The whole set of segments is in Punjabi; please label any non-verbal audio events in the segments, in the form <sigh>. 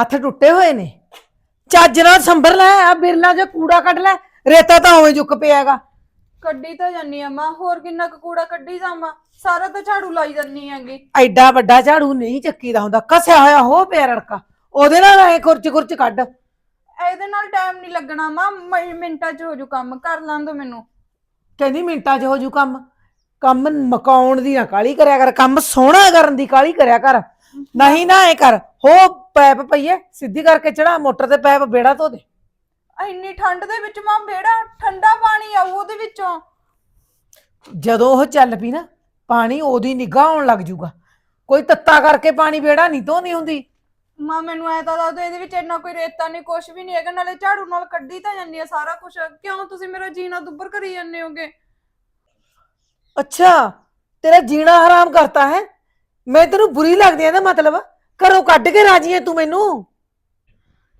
ਹੱਥ ਟੁੱਟੇ ਹੋਏ ਨੇ। ਚੱਜ ਨਾਲ ਸੰਭਰ ਲੈ ਆ ਬਿਰਲਾ ਜੇ ਕੂੜਾ ਕੱਢ ਲੈ ਰੇਤਾ ਤਾਂ ਉਵੇਂ ਜੁੱਕ ਪਿਆਗਾ। ਕੱਢੀ ਤਾਂ ਜਾਨੀ ਆ ਮਾਂ ਹੋਰ ਕਿੰਨਾ ਕੁ ਕੂੜਾ ਕੱਢੀ ਜਾਵਾਂ ਸਾਰਾ ਤਾਂ ਝਾੜੂ ਲਾਈ ਜਾਨੀ ਹੈਗੀ। ਐਡਾ ਵੱਡਾ ਝਾੜੂ ਨਹੀਂ ਚੱਕੀਦਾ ਹੁੰਦਾ ਕਸਿਆ ਹੋਇਆ ਹੋ ਪਿਆ ਰੜਕਾ। ਉਹਦੇ ਨਾਲ ਐ ਕੁਰਚ ਕੁਰਚ ਕੱਢ। ਇਹਦੇ ਨਾਲ ਟਾਈਮ ਨਹੀਂ ਲੱਗਣਾ ਮਾਂ ਮ- ਮਿੰਟਾਂ 'ਚ ਹੋ ਜੂ ਕੰਮ ਕਰ ਲਾਂ ਦੋ ਮੈਨੂੰ। ਕਹਿੰਦੀ ਮਿੰਟਾਂ 'ਚ ਹੋ ਜੂ ਕੰਮ। ਕੰਮ ਮਕਾਉਣ ਦੀ ਨਾ ਕਾਲੀ ਕਰਿਆ ਕਰ ਕੰਮ ਸੋਹਣਾ ਕਰਨ ਦੀ ਕਾਲੀ ਕਰਿਆ ਕਰ। ਨਹੀਂ ਨਾ ਐ ਕਰ ਹੋ ਪੈਪ ਪਈਏ ਸਿੱਧੀ ਕਰਕੇ ਚੜਾ ਮੋਟਰ ਤੇ ਪੈਪ ਬੇੜਾ ਧੋ ਦੇ। ਇੰਨੀ ਠੰਡ ਦੇ ਵਿੱਚ ਮਾਂ ਬੇੜਾ ਠੰਡਾ ਪਾਣੀ ਆਊ ਉਹਦੇ ਵਿੱਚੋਂ। ਜਦੋਂ ਉਹ ਚੱਲ ਪਈ ਨਾ ਪਾਣੀ ਉਹਦੀ ਨਿਗਾਹ ਆਉਣ ਲੱਗ ਜੂਗਾ। ਕੋਈ ਤੱਤਾ ਕਰਕੇ ਪਾਣੀ ਬੇੜਾ ਨਹੀਂ ਧੋਂਦੀ ਹੁੰਦੀ। ਮਾਂ ਮੈਨੂੰ ਐ ਤਾਂ ਦੱਸ ਦਿਓ ਇਹਦੇ ਵਿੱਚ ਇੰਨਾ ਕੋਈ ਰੇਤਾ ਨਹੀਂ ਕੁਛ ਵੀ ਨਹੀਂ ਹੈਗਾ ਨਾਲੇ ਝਾੜੂ ਨਾਲ ਕੱਢੀ ਤਾਂ ਜਾਂਦੀ ਆ ਸਾਰਾ ਕੁਝ ਕਿਉਂ ਤੁਸੀਂ ਮੇਰਾ ਜੀਣਾ ਦੁੱਬਰ ਕਰੀ ਜਾਂਦੇ ਹੋਗੇ? ਅੱਛਾ ਤੇਰਾ ਜੀਣਾ ਹਰਾਮ ਕਰਤਾ ਹੈ? ਮੈਂ ਤੈਨੂੰ ਬੁਰੀ ਲੱਗਦੀ ਆ ਨਾ ਮਤਲਬ। ਘਰੋਂ ਕੱਢ ਕੇ ਰਾਜੀ ਹੈ ਤੂੰ ਮੈਨੂੰ।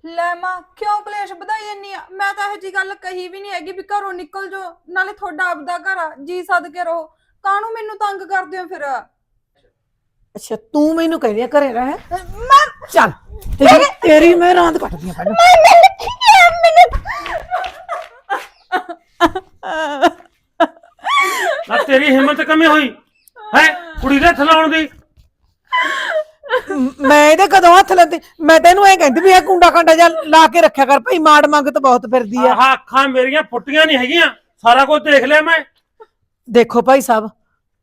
ਲੈ ਮਾਂ ਕਿਉਂ ਕਲੇਸ਼ ਵਧਾਈ ਆ? ਮੈਂ ਤਾਂ ਇਹੋ ਜੀ ਗੱਲ ਕਹੀ ਵੀ ਨਹੀਂ ਹੈਗੀ ਵੀ ਘਰੋਂ ਨਿਕਲ ਜੋ ਨਾਲੇ ਤੁਹਾਡਾ ਆਪਦਾ ਘਰ ਆ ਜੀ ਸੱਦ ਕੇ ਰਹੋ। ਕਾਹਨੂੰ ਮੈਨੂੰ ਤੰਗ ਕਰਦੇ ਹੋ ਫਿਰ? ਅੱਛਾ ਤੂੰ ਮੈਨੂੰ ਕਹਿੰਦੀ ਆ ਘਰੇ ਰਹਿ। ਮਾਂ ਚੱਲ ਤੇਰੀ ਤੇਰੀ ਮੈਂ ਰਾਂਦ ਕੱਟਦੀ ਆ ਪਹਿਲਾਂ। ਨਾ ਤੇਰੀ ਹਿੰਮਤ ਕਮੀ ਹੋਈ? ਹੈ? ਕੁੜੀ ਦੇ ਹੱਥ ਲਾਉਣ ਦੀ। ਮ- ਇਹਦੇ ਕਦੋਂ ਹੱਥ ਲੈਂਦੀ ਮੈਂ ਤੈਨੂੰ ਐ ਕਹਿੰਦੀ ਵੀ ਇਹ ਕੁੰਡਾ ਕੰਡਾ ਜਾਂ ਲਾ ਕੇ ਰੱਖਿਆ ਕਰ ਭਾਈ ਮਾੜ ਮੰਗਤ ਬਹੁਤ ਫਿਰਦੀ ਆ। ਆਹ ਅੱਖਾਂ ਮੇਰੀਆਂ ਫੁੱਟੀਆਂ ਨਹੀਂ ਹੈਗੀਆਂ। ਸਾਰਾ ਕੁਝ ਦੇਖ ਲਿਆ ਮੈਂ। ਦੇਖੋ ਭਾਈ ਸਾਹਿਬ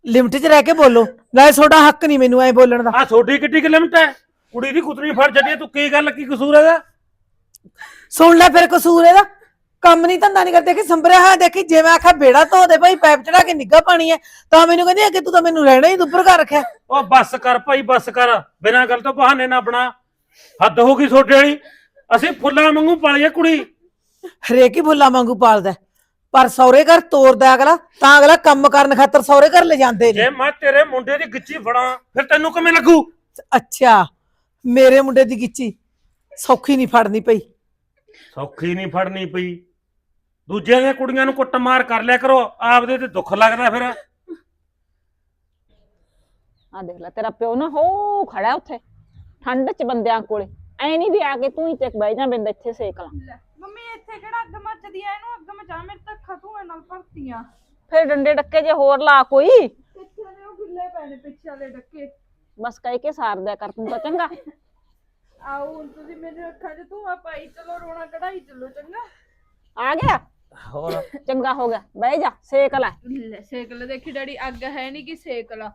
ਲਿਮਟ 'ਚ ਰਹਿ ਕੇ ਬੋਲੋ। ਨਾਲੇ ਤੁਹਾਡਾ ਹੱਕ ਨਹੀਂ ਮੈਨੂੰ ਐ ਬੋਲਣ ਦਾ। ਆ ਛੋਟੀ ਕਿੱਡੀ ਕਿਲਮਟ ਹੈ? ਕੁੜੀ ਦੀ ਕੁਤਰੀ ਫੜ ਹੈ, ਤੂੰ ਕੀ ਗੱਲ ਕੀ ਕਸੂਰ ਹੈਗਾ? ਸੁਣ ਲੈ ਫਿਰ ਕਸੂਰ ਇਹਦਾ। ਕੰਮ ਨਹੀਂ ਧੰਦਾ ਨਹੀਂ ਕਰਦੇ ਕਿ ਸੰਭਰਿਆ ਹੋਇਆ ਦੇਖੀ ਜੇ ਮੈਂ ਆਖਾ ਬੇੜਾ ਧੋ ਦੇ ਭਾਈ ਪੈਪ ਚੜਾ ਕੇ ਨਿੱਗਾ ਪਾਣੀ ਹੈ ਤਾਂ ਮੈਨੂੰ ਕਹਿੰਦੀ ਕਿ ਤੂੰ ਤਾਂ ਮੈਨੂੰ ਰਹਿਣਾ ਹੀ ਦੁੱਪਰ ਕਰ ਰੱਖਿਆ। ਉਹ ਬੱਸ ਕਰ ਭਾਈ ਬੱਸ ਕਰ। ਬਿਨਾਂ ਗੱਲ ਤੋਂ ਬਹਾਨੇ ਨਾ ਬਣਾ। ਹੱਦ ਹੋ ਗਈ ਛੋਟੇ ਵਾਲੀ। ਅਸੀਂ ਫੁੱਲਾਂ ਵਾਂਗੂ ਪਾਲੀਏ ਕੁੜੀ। ਹਰੇਕ ਹੀ ਫੁੱਲਾਂ ਵਾਂਗੂ ਪਾਲਦਾ ਹੈ। ਪਰ ਸੌਰੇ ਘਰ ਤੋਰਦਾ ਅਗਲਾ ਤਾਂ ਅਗਲਾ ਕੰਮ ਕਰਨ ਖਾਤਰ ਸੌਰੇ ਘਰ ਲੈ ਜਾਂਦੇ ਨੇ। ਜੇ ਮੈਂ ਤੇਰੇ ਮੁੰਡੇ ਦੀ ਗਿੱਚੀ ਫੜਾਂ ਫਿਰ ਤੈਨੂੰ ਕਿਵੇਂ ਲੱਗੂ? ਅੱਛਾ ਮੇਰੇ ਮੁੰਡੇ ਦੀ ਗਿੱਚੀ ਸੌਖੀ ਨਹੀਂ ਫੜਨੀ ਪਈ। ਸੌਖੀ ਨਹੀਂ ਫੜਨੀ ਪਈ। ਦੂਜਿਆਂ ਦੀਆਂ ਕੁੜੀਆਂ ਨੂੰ ਕੁੱਟਮਾਰ ਕਰ ਲਿਆ ਕਰੋ ਆਪਦੇ ਤੇ ਦੁੱਖ ਲੱਗਦਾ ਫਿਰ। ਆ ਦੇਖ ਲੈ ਤੇਰਾ ਪਿਓ ਨਾ ਹੋ ਖੜਾ ਉੱਥੇ ਠੰਡ ਚ ਬੰਦਿਆਂ ਕੋਲੇ। ਐ ਨਹੀਂ ਵੀ ਆ ਕੇ ਤੂੰ ਹੀ ਚੱਕ ਬਹਿ ਜਾ ਬਿੰਦ ਇੱਥੇ ਸੇਕ ਲਾ। ਮੰਮੀ ਇੱਥੇ ਕਿਹੜਾ ਅੱਗ ਮੱਚਦੀ ਆ ਇਹਨੂੰ ਅੱਗ ਮਚਾ ਮੇਰੇ ਤਾਂ ਖਤੂਆਂ ਨਾਲ ਭਰਤੀਆਂ। ਫਿਰ ਡੰਡੇ ਡੱਕੇ ਜੇ ਹੋਰ ਲਾ ਕੋਈ? ਪਿੱਛੇ ਦੇ ਉਹ ਗਿੱਲੇ ਪਏ ਨੇ ਪਿੱਛੇ ਵਾਲੇ ਡੱਕੇ। ਬਸ ਕਹਿ ਕੇ ਸਾਰ ਦਿਆ ਕਰ ਤੂੰ ਤਾਂ ਚੰਗਾ। ਆਓ ਹੁਣ ਤੁਸੀਂ ਮੇਰੇ ਅੱਖਾਂ 'ਚ ਧੂਆ ਪਾਈ ਚਲੋ ਰੋਣਾ ਕਢਾਈ ਚੱਲੋ ਚੰਗਾ। ਆ ਗਿਆ? ਹੋਰ? <laughs> ਚੰਗਾ ਹੋ ਗਿਆ ਬਹਿ ਜਾ ਸੇਕ ਲੈ ਲੈ ਸੇਕ ਲੈ ਦੇਖੀ ਡੈਡੀ ਅੱਗ ਹੈ ਨਹੀਂ ਕਿ ਸੇਕ ਲਾ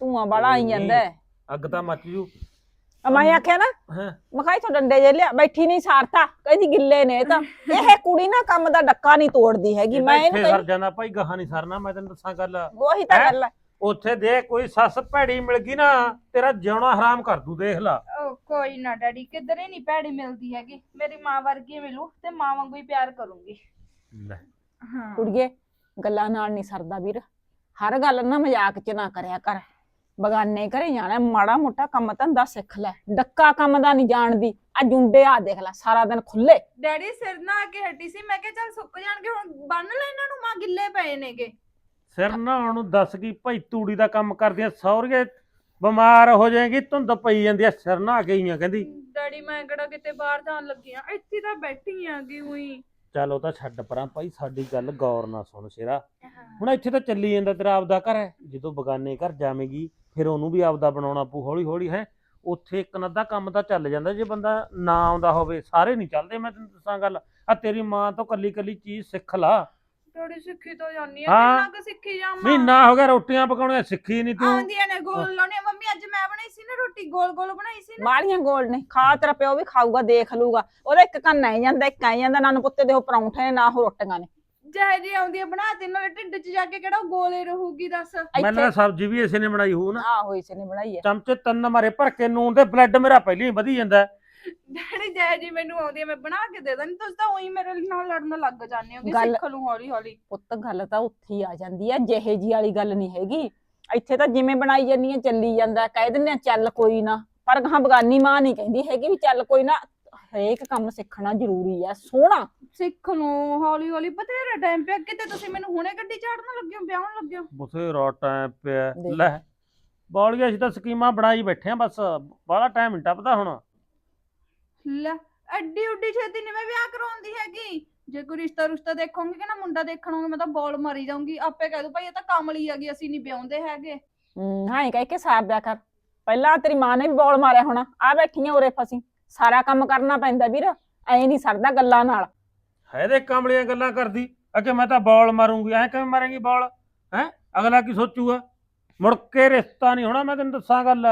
ਧੂਆਂ ਬੜਾ ਆਈ ਜਾਂਦਾ ਹੈ। ਅੱਗ ਤਾਂ ਮੱਚ ਜੂ। ਆ ਮੈਂ ਆਖਿਆ ਨਾ ਹਾਂ। ਮੈਂ ਕਿਹਾ ਇੱਥੋਂ ਡੰਡੇ ਜੇ ਲਿਆ ਬੈਠੀ ਨਹੀਂ ਸਾਰਤਾ ਕਹਿੰਦੀ ਗਿੱਲੇ ਨੇ ਇਹ ਤਾਂ। ਇਹ ਕੁੜੀ ਨਾ ਕੰਮ ਦਾ ਡੱਕਾ ਨਹੀਂ ਤੋੜਦੀ ਹੈਗੀ ਮੈਂ ਇਹਨੂੰ ਸਰ ਕਹਿੰਦੀ ਜਾਣਾ ਭਾਈ ਗਾਹਾਂ ਨਹੀਂ ਸਰਨਾ ਮੈਂ ਤੈਨੂੰ ਦੱਸਾਂ ਗੱਲ। ਉਹੀ ਤਾਂ? ਗੱਲ ਹੈ ਉੱਥੇ ਦੇ ਕੋਈ ਸੱਸ ਭੈੜੀ ਮਿਲ ਗਈ ਨਾ ਤੇਰਾ ਜਿਉਣਾ ਹਰਾਮ ਕਰ ਦੂ ਦੇਖ ਲਾ। ਕੋਈ ਨਾ ਡੈਡੀ ਕਿਧਰੇ ਨਹੀਂ ਭੈੜੀ ਮਿਲਦੀ ਹੈਗੀ। ਮੇਰੀ ਮਾਂ ਵਰਗੀ ਮਿਲੂ ਤੇ ਮਾਂ ਵਾਂਗੂ ਹੀ ਪਿਆਰ ਕਰੂੰਗੀ। ਲੈ। ਹਾਂ। ਕੁੜੀਏ ਗੱਲਾਂ ਨਾਲ ਨਹੀਂ ਸਰਦਾ ਵੀਰ। ਹਰ ਗੱਲ ਨਾ ਮਜ਼ਾਕ ਚ ਨਾ ਕਰਿਆ ਕਰ। ਬਗਾਨੇ ਘਰੇ ਜਾਣਾ ਮਾੜਾ ਮੋਟਾ ਕੰਮ ਧੰਦਾ ਸਿੱਖ ਲੈ। ਡੱਕਾ ਕੰਮ ਦਾ ਨਹੀਂ ਜਾਣਦੀ। ਆ ਜੁੰਡੇ ਆ ਦੇਖ ਲੈ ਸਾਰਾ ਦਿਨ ਖੁੱਲੇ। ਡੈਡੀ ਸਿਰ ਨਾ ਆ ਕੇ ਹਟੀ ਸੀ ਮੈਂ ਕਿਹਾ ਚੱਲ ਸੁੱਕ ਜਾਣਗੇ ਹੁਣ ਬੰਨ ਲੈ ਇਹਨਾਂ ਨੂੰ ਮਾਂ ਗਿੱਲੇ ਪਏ ਨੇਗੇ। ਸਿਰ ਨਹਾਉਣ ਨੂੰ ਦੱਸ ਗਈ ਭਾਈ ਤੂੜੀ ਦਾ ਕੰਮ ਕਰਦੀਆਂ ਸੌਰਗੇ ਬਿਮਾਰ ਹੋ ਜਾਏਗੀ ਧੁੰਦ ਪਈ ਜਾਂਦੀ ਆ ਸਿਰ ਨਹਾ ਗਈਆਂ ਕਹਿੰਦੀ। ਡੈਡੀ ਮੈਂ ਕਿਹੜਾ ਕਿਤੇ ਬਾਹਰ ਜਾਣ ਲੱਗੀ ਆ ਇੱਥੇ ਤਾਂ ਬੈਠੀ ਆਂਗੀ ਉਹੀ ਚੱਲ ਉਹ ਤਾਂ ਛੱਡ ਪਰਾਂ ਭਾਈ ਸਾਡੀ ਗੱਲ ਗੌਰ ਨਾਲ ਸੁਣ ਸ਼ੇਰਾ। ਹੁਣ ਇੱਥੇ ਤਾਂ ਚੱਲੀ ਜਾਂਦਾ ਤੇਰਾ ਆਪਦਾ ਘਰ ਹੈ ਜਦੋਂ ਬਗਾਨੇ ਘਰ ਜਾਵੇਂਗੀ ਫਿਰ ਉਹਨੂੰ ਵੀ ਆਪਦਾ ਬਣਾਉਣਾ ਪਊ ਹੌਲੀ ਹੌਲੀ ਹੈ। ਉੱਥੇ ਇੱਕ ਨੱਦਾ ਕੰਮ ਤਾਂ ਚੱਲ ਜਾਂਦਾ ਜੇ ਬੰਦਾ ਨਾ ਆਉਂਦਾ ਹੋਵੇ ਸਾਰੇ ਨਹੀਂ ਚੱਲਦੇ ਮੈਂ ਤੈਨੂੰ ਦੱਸਾਂ ਗੱਲ। ਆ ਤੇਰੀ ਮਾਂ ਤੋਂ ਕੱਲੀ ਕੱਲੀ ਚੀਜ਼ ਸਿੱਖ ਲਾ। ਥੋੜੀ ਸਿੱਖੀ ਤੋਂ ਜਾਨੀ ਆ ਹਾਂ। ਕਿੰਨਾ ਕੁ ਸਿੱਖੀ ਜਾਵਾਂ? ਮਹੀਨਾ ਹੋ ਗਿਆ ਰੋਟੀਆਂ ਪਕਾਉਣੀਆਂ ਸਿੱਖੀ ਨਹੀਂ ਤੂੰ। ਆਉਂਦੀਆਂ ਨੇ ਗੋਲ ਲਾਉਣੀਆਂ। ਮੰਮੀ ਅੱਜ ਮੈਂ ਬਣਾਈ ਸੀ ਨਾ ਰੋਟੀ ਗੋਲ ਗੋਲ ਬਣਾਈ ਸੀ ਨਾ। ਬਾਲੀਆਂ ਗੋਲ ਨੇ। ਖਾ ਤੇਰਾ ਪਿਓ ਵੀ ਖਾਊਗਾ ਦੇਖ ਲੂਗਾ ਉਹਦਾ ਇੱਕ ਕੰਨ ਆਈ ਜਾਂਦਾ ਇੱਕ ਆਈ ਜਾਂਦਾ ਨਾ ਨੂੰ ਪੁੱਤੇ ਦੇ ਉਹ ਪਰੌਂਠੇ ਨੇ ਨਾ ਉਹ ਰੋਟੀਆਂ ਨੇ। ਜਿਹੇ ਜੀ ਆਉਂਦੀ ਆ ਬਣਾ ਤੇ ਨਾਲੇ ਢਿੱਡ 'ਚ ਜਾ ਕੇ ਕਿਹੜਾ ਉਹ ਗੋਲੇ ਰਹੂਗੀ ਦੱਸ। ਮੈਨੂੰ ਸਬਜ਼ੀ ਵੀ ਇਸੇ ਨੇ ਬਣਾਈ ਹੋਊ ਨਾ। ਆ ਹੋਈ ਸੀ ਨੇ ਬਣਾਈ ਹੈ ਚਮਚੇ ਤਿੰਨ ਮਾਰੇ ਭਰ ਕੇ ਨੂਨ ਤੇ ਬਲੱਡ ਮੇਰਾ ਪਹਿਲਾਂ ਹੀ ਵਧੀ ਜਾਂਦਾ। ਹੈ। ਡੈਡੀ ਜਿਹੇ ਜੀ ਮੈਨੂੰ ਆਉਂਦੀ ਆ ਮੈਂ ਬਣਾ ਕੇ ਦੇ ਦਾਂ ਤੁਸੀਂ ਤਾਂ ਉਹੀ ਮੇਰੇ ਨਾਲ ਲੜਨ ਲੱਗ ਜਾਂਦੇ ਹੋਗੇ ਗੱਲ- ਸਿੱਖ ਲੂ ਹੌਲੀ ਹੌਲੀ ਪੁੱਤ ਗੱਲ ਤਾਂ ਉੱਥੇ ਹੀ ਆ ਜਾਂਦੀ ਹੈ ਜਿਹੇ ਜੀ ਵਾਲੀ ਗੱਲ ਨਹੀਂ ਹੈਗੀ। ਇੱਥੇ ਤਾਂ ਜਿਵੇਂ ਬਣਾਈ ਜਾਂਦੀ ਹੈ ਚੱਲੀ ਜਾਂਦਾ ਕਹਿ ਦਿੰਦੇ ਆ ਚੱਲ ਕੋਈ ਨਾ। ਪਰ ਗਾਂ ਬਗਾਨੀ ਮਾਂ ਨਹੀਂ ਕਹਿੰਦੀ ਹੈਗੀ ਵੀ ਚੱਲ ਕੋਈ ਨਾ ਹਰੇਕ ਕੰਮ ਸਿੱਖਣਾ ਜ਼ਰੂਰੀ ਹੈ ਸੋਹਣਾ। ਸਿੱਖ ਲੂ ਹੌਲੀ ਹੌਲੀ ਬਥੇਰਾ ਟਾਈਮ ਪਿਆ ਕਿਤੇ ਤੁਸੀਂ ਮੈਨੂੰ ਹੁਣੇ ਗੱਡੀ ਚਾੜਨ ਲੱਗੇ ਹੋ ਵਿਆਹਣ ਲੱਗੇ ਹੋ? ਬਥੇਰਾ ਟਾਈਮ ਪਿਆ। ਦੇਖ। ਲੈ ਬੌਲੀਆਂ ਅਸੀਂ ਤਾਂ ਸਕੀਮਾਂ ਬਣਾਈ ਬੈਠੇ ਆ ਬਸ ਬਾਹਲਾ ਟਾਈਮ ਨਹੀਂ ਟੱਪਦਾ ਹੁਣ। ਲੈ ਐਡੀ ਉੱਡੀ ਛੇਤੀ ਨਹੀਂ ਮੈਂ ਵਿਆਹ ਕਰਾਉਂਦੀ ਹੈਗੀ। ਜੇ ਕੋਈ ਰਿਸ਼ਤਾ ਰੁਸ਼ਤਾ ਦੇਖੋਗੇ ਕਿ ਨਾ ਮੁੰਡਾ ਦੇਖਣੋਗੇ ਮੈਂ ਤਾਂ ਬੋਲ ਮਾਰੀ ਜਾਊਂਗੀ। ਆਪੇ ਕਹਿ ਦੂ ਭਾਈ ਇਹ ਤਾਂ ਕਮਲੀ ਹੈਗੀ ਅਸੀਂ ਨਹੀਂ ਵਿਆਹੁੰਦੇ ਹੈਗੇ। ਹੂੰ ਹਾਂ ਕਹਿ ਕੇ ਸਾਰ ਦਿਆ ਕਰ। ਪਹਿਲਾਂ ਤੇਰੀ ਮਾਂ ਨੇ ਵੀ ਬੋਲ ਮਾਰਿਆ ਹੋਣਾ ਆ ਬੈਠੀਆਂ ਉਰੇ ਫਸੀ। ਸਾਰਾ ਕੰਮ ਕਰਨਾ ਪੈਂਦਾ ਵੀਰ ਐ ਨਹੀਂ ਸਰਦਾ ਗੱਲਾਂ ਨਾਲ। ਹੈ ਦੇ ਕਮਲੀਆਂ ਗੱਲਾਂ ਕਰਦੀ ਅਕੇ ਮੈਂ ਤਾਂ ਬੌਲ ਮਾਰੂੰਗੀ ਐ ਕਿਵੇਂ ਮਾਰੇਂਗੀ ਬੌਲ? ਹੈ? ਅਗਲਾ ਕੀ ਸੋਚੂਗਾ? ਮੁੜ ਕੇ ਰਿਸ਼ਤਾ ਨਹੀਂ ਹੋਣਾ ਮੈਂ ਤੈਨੂੰ ਦੱਸਾਂ ਗੱਲ।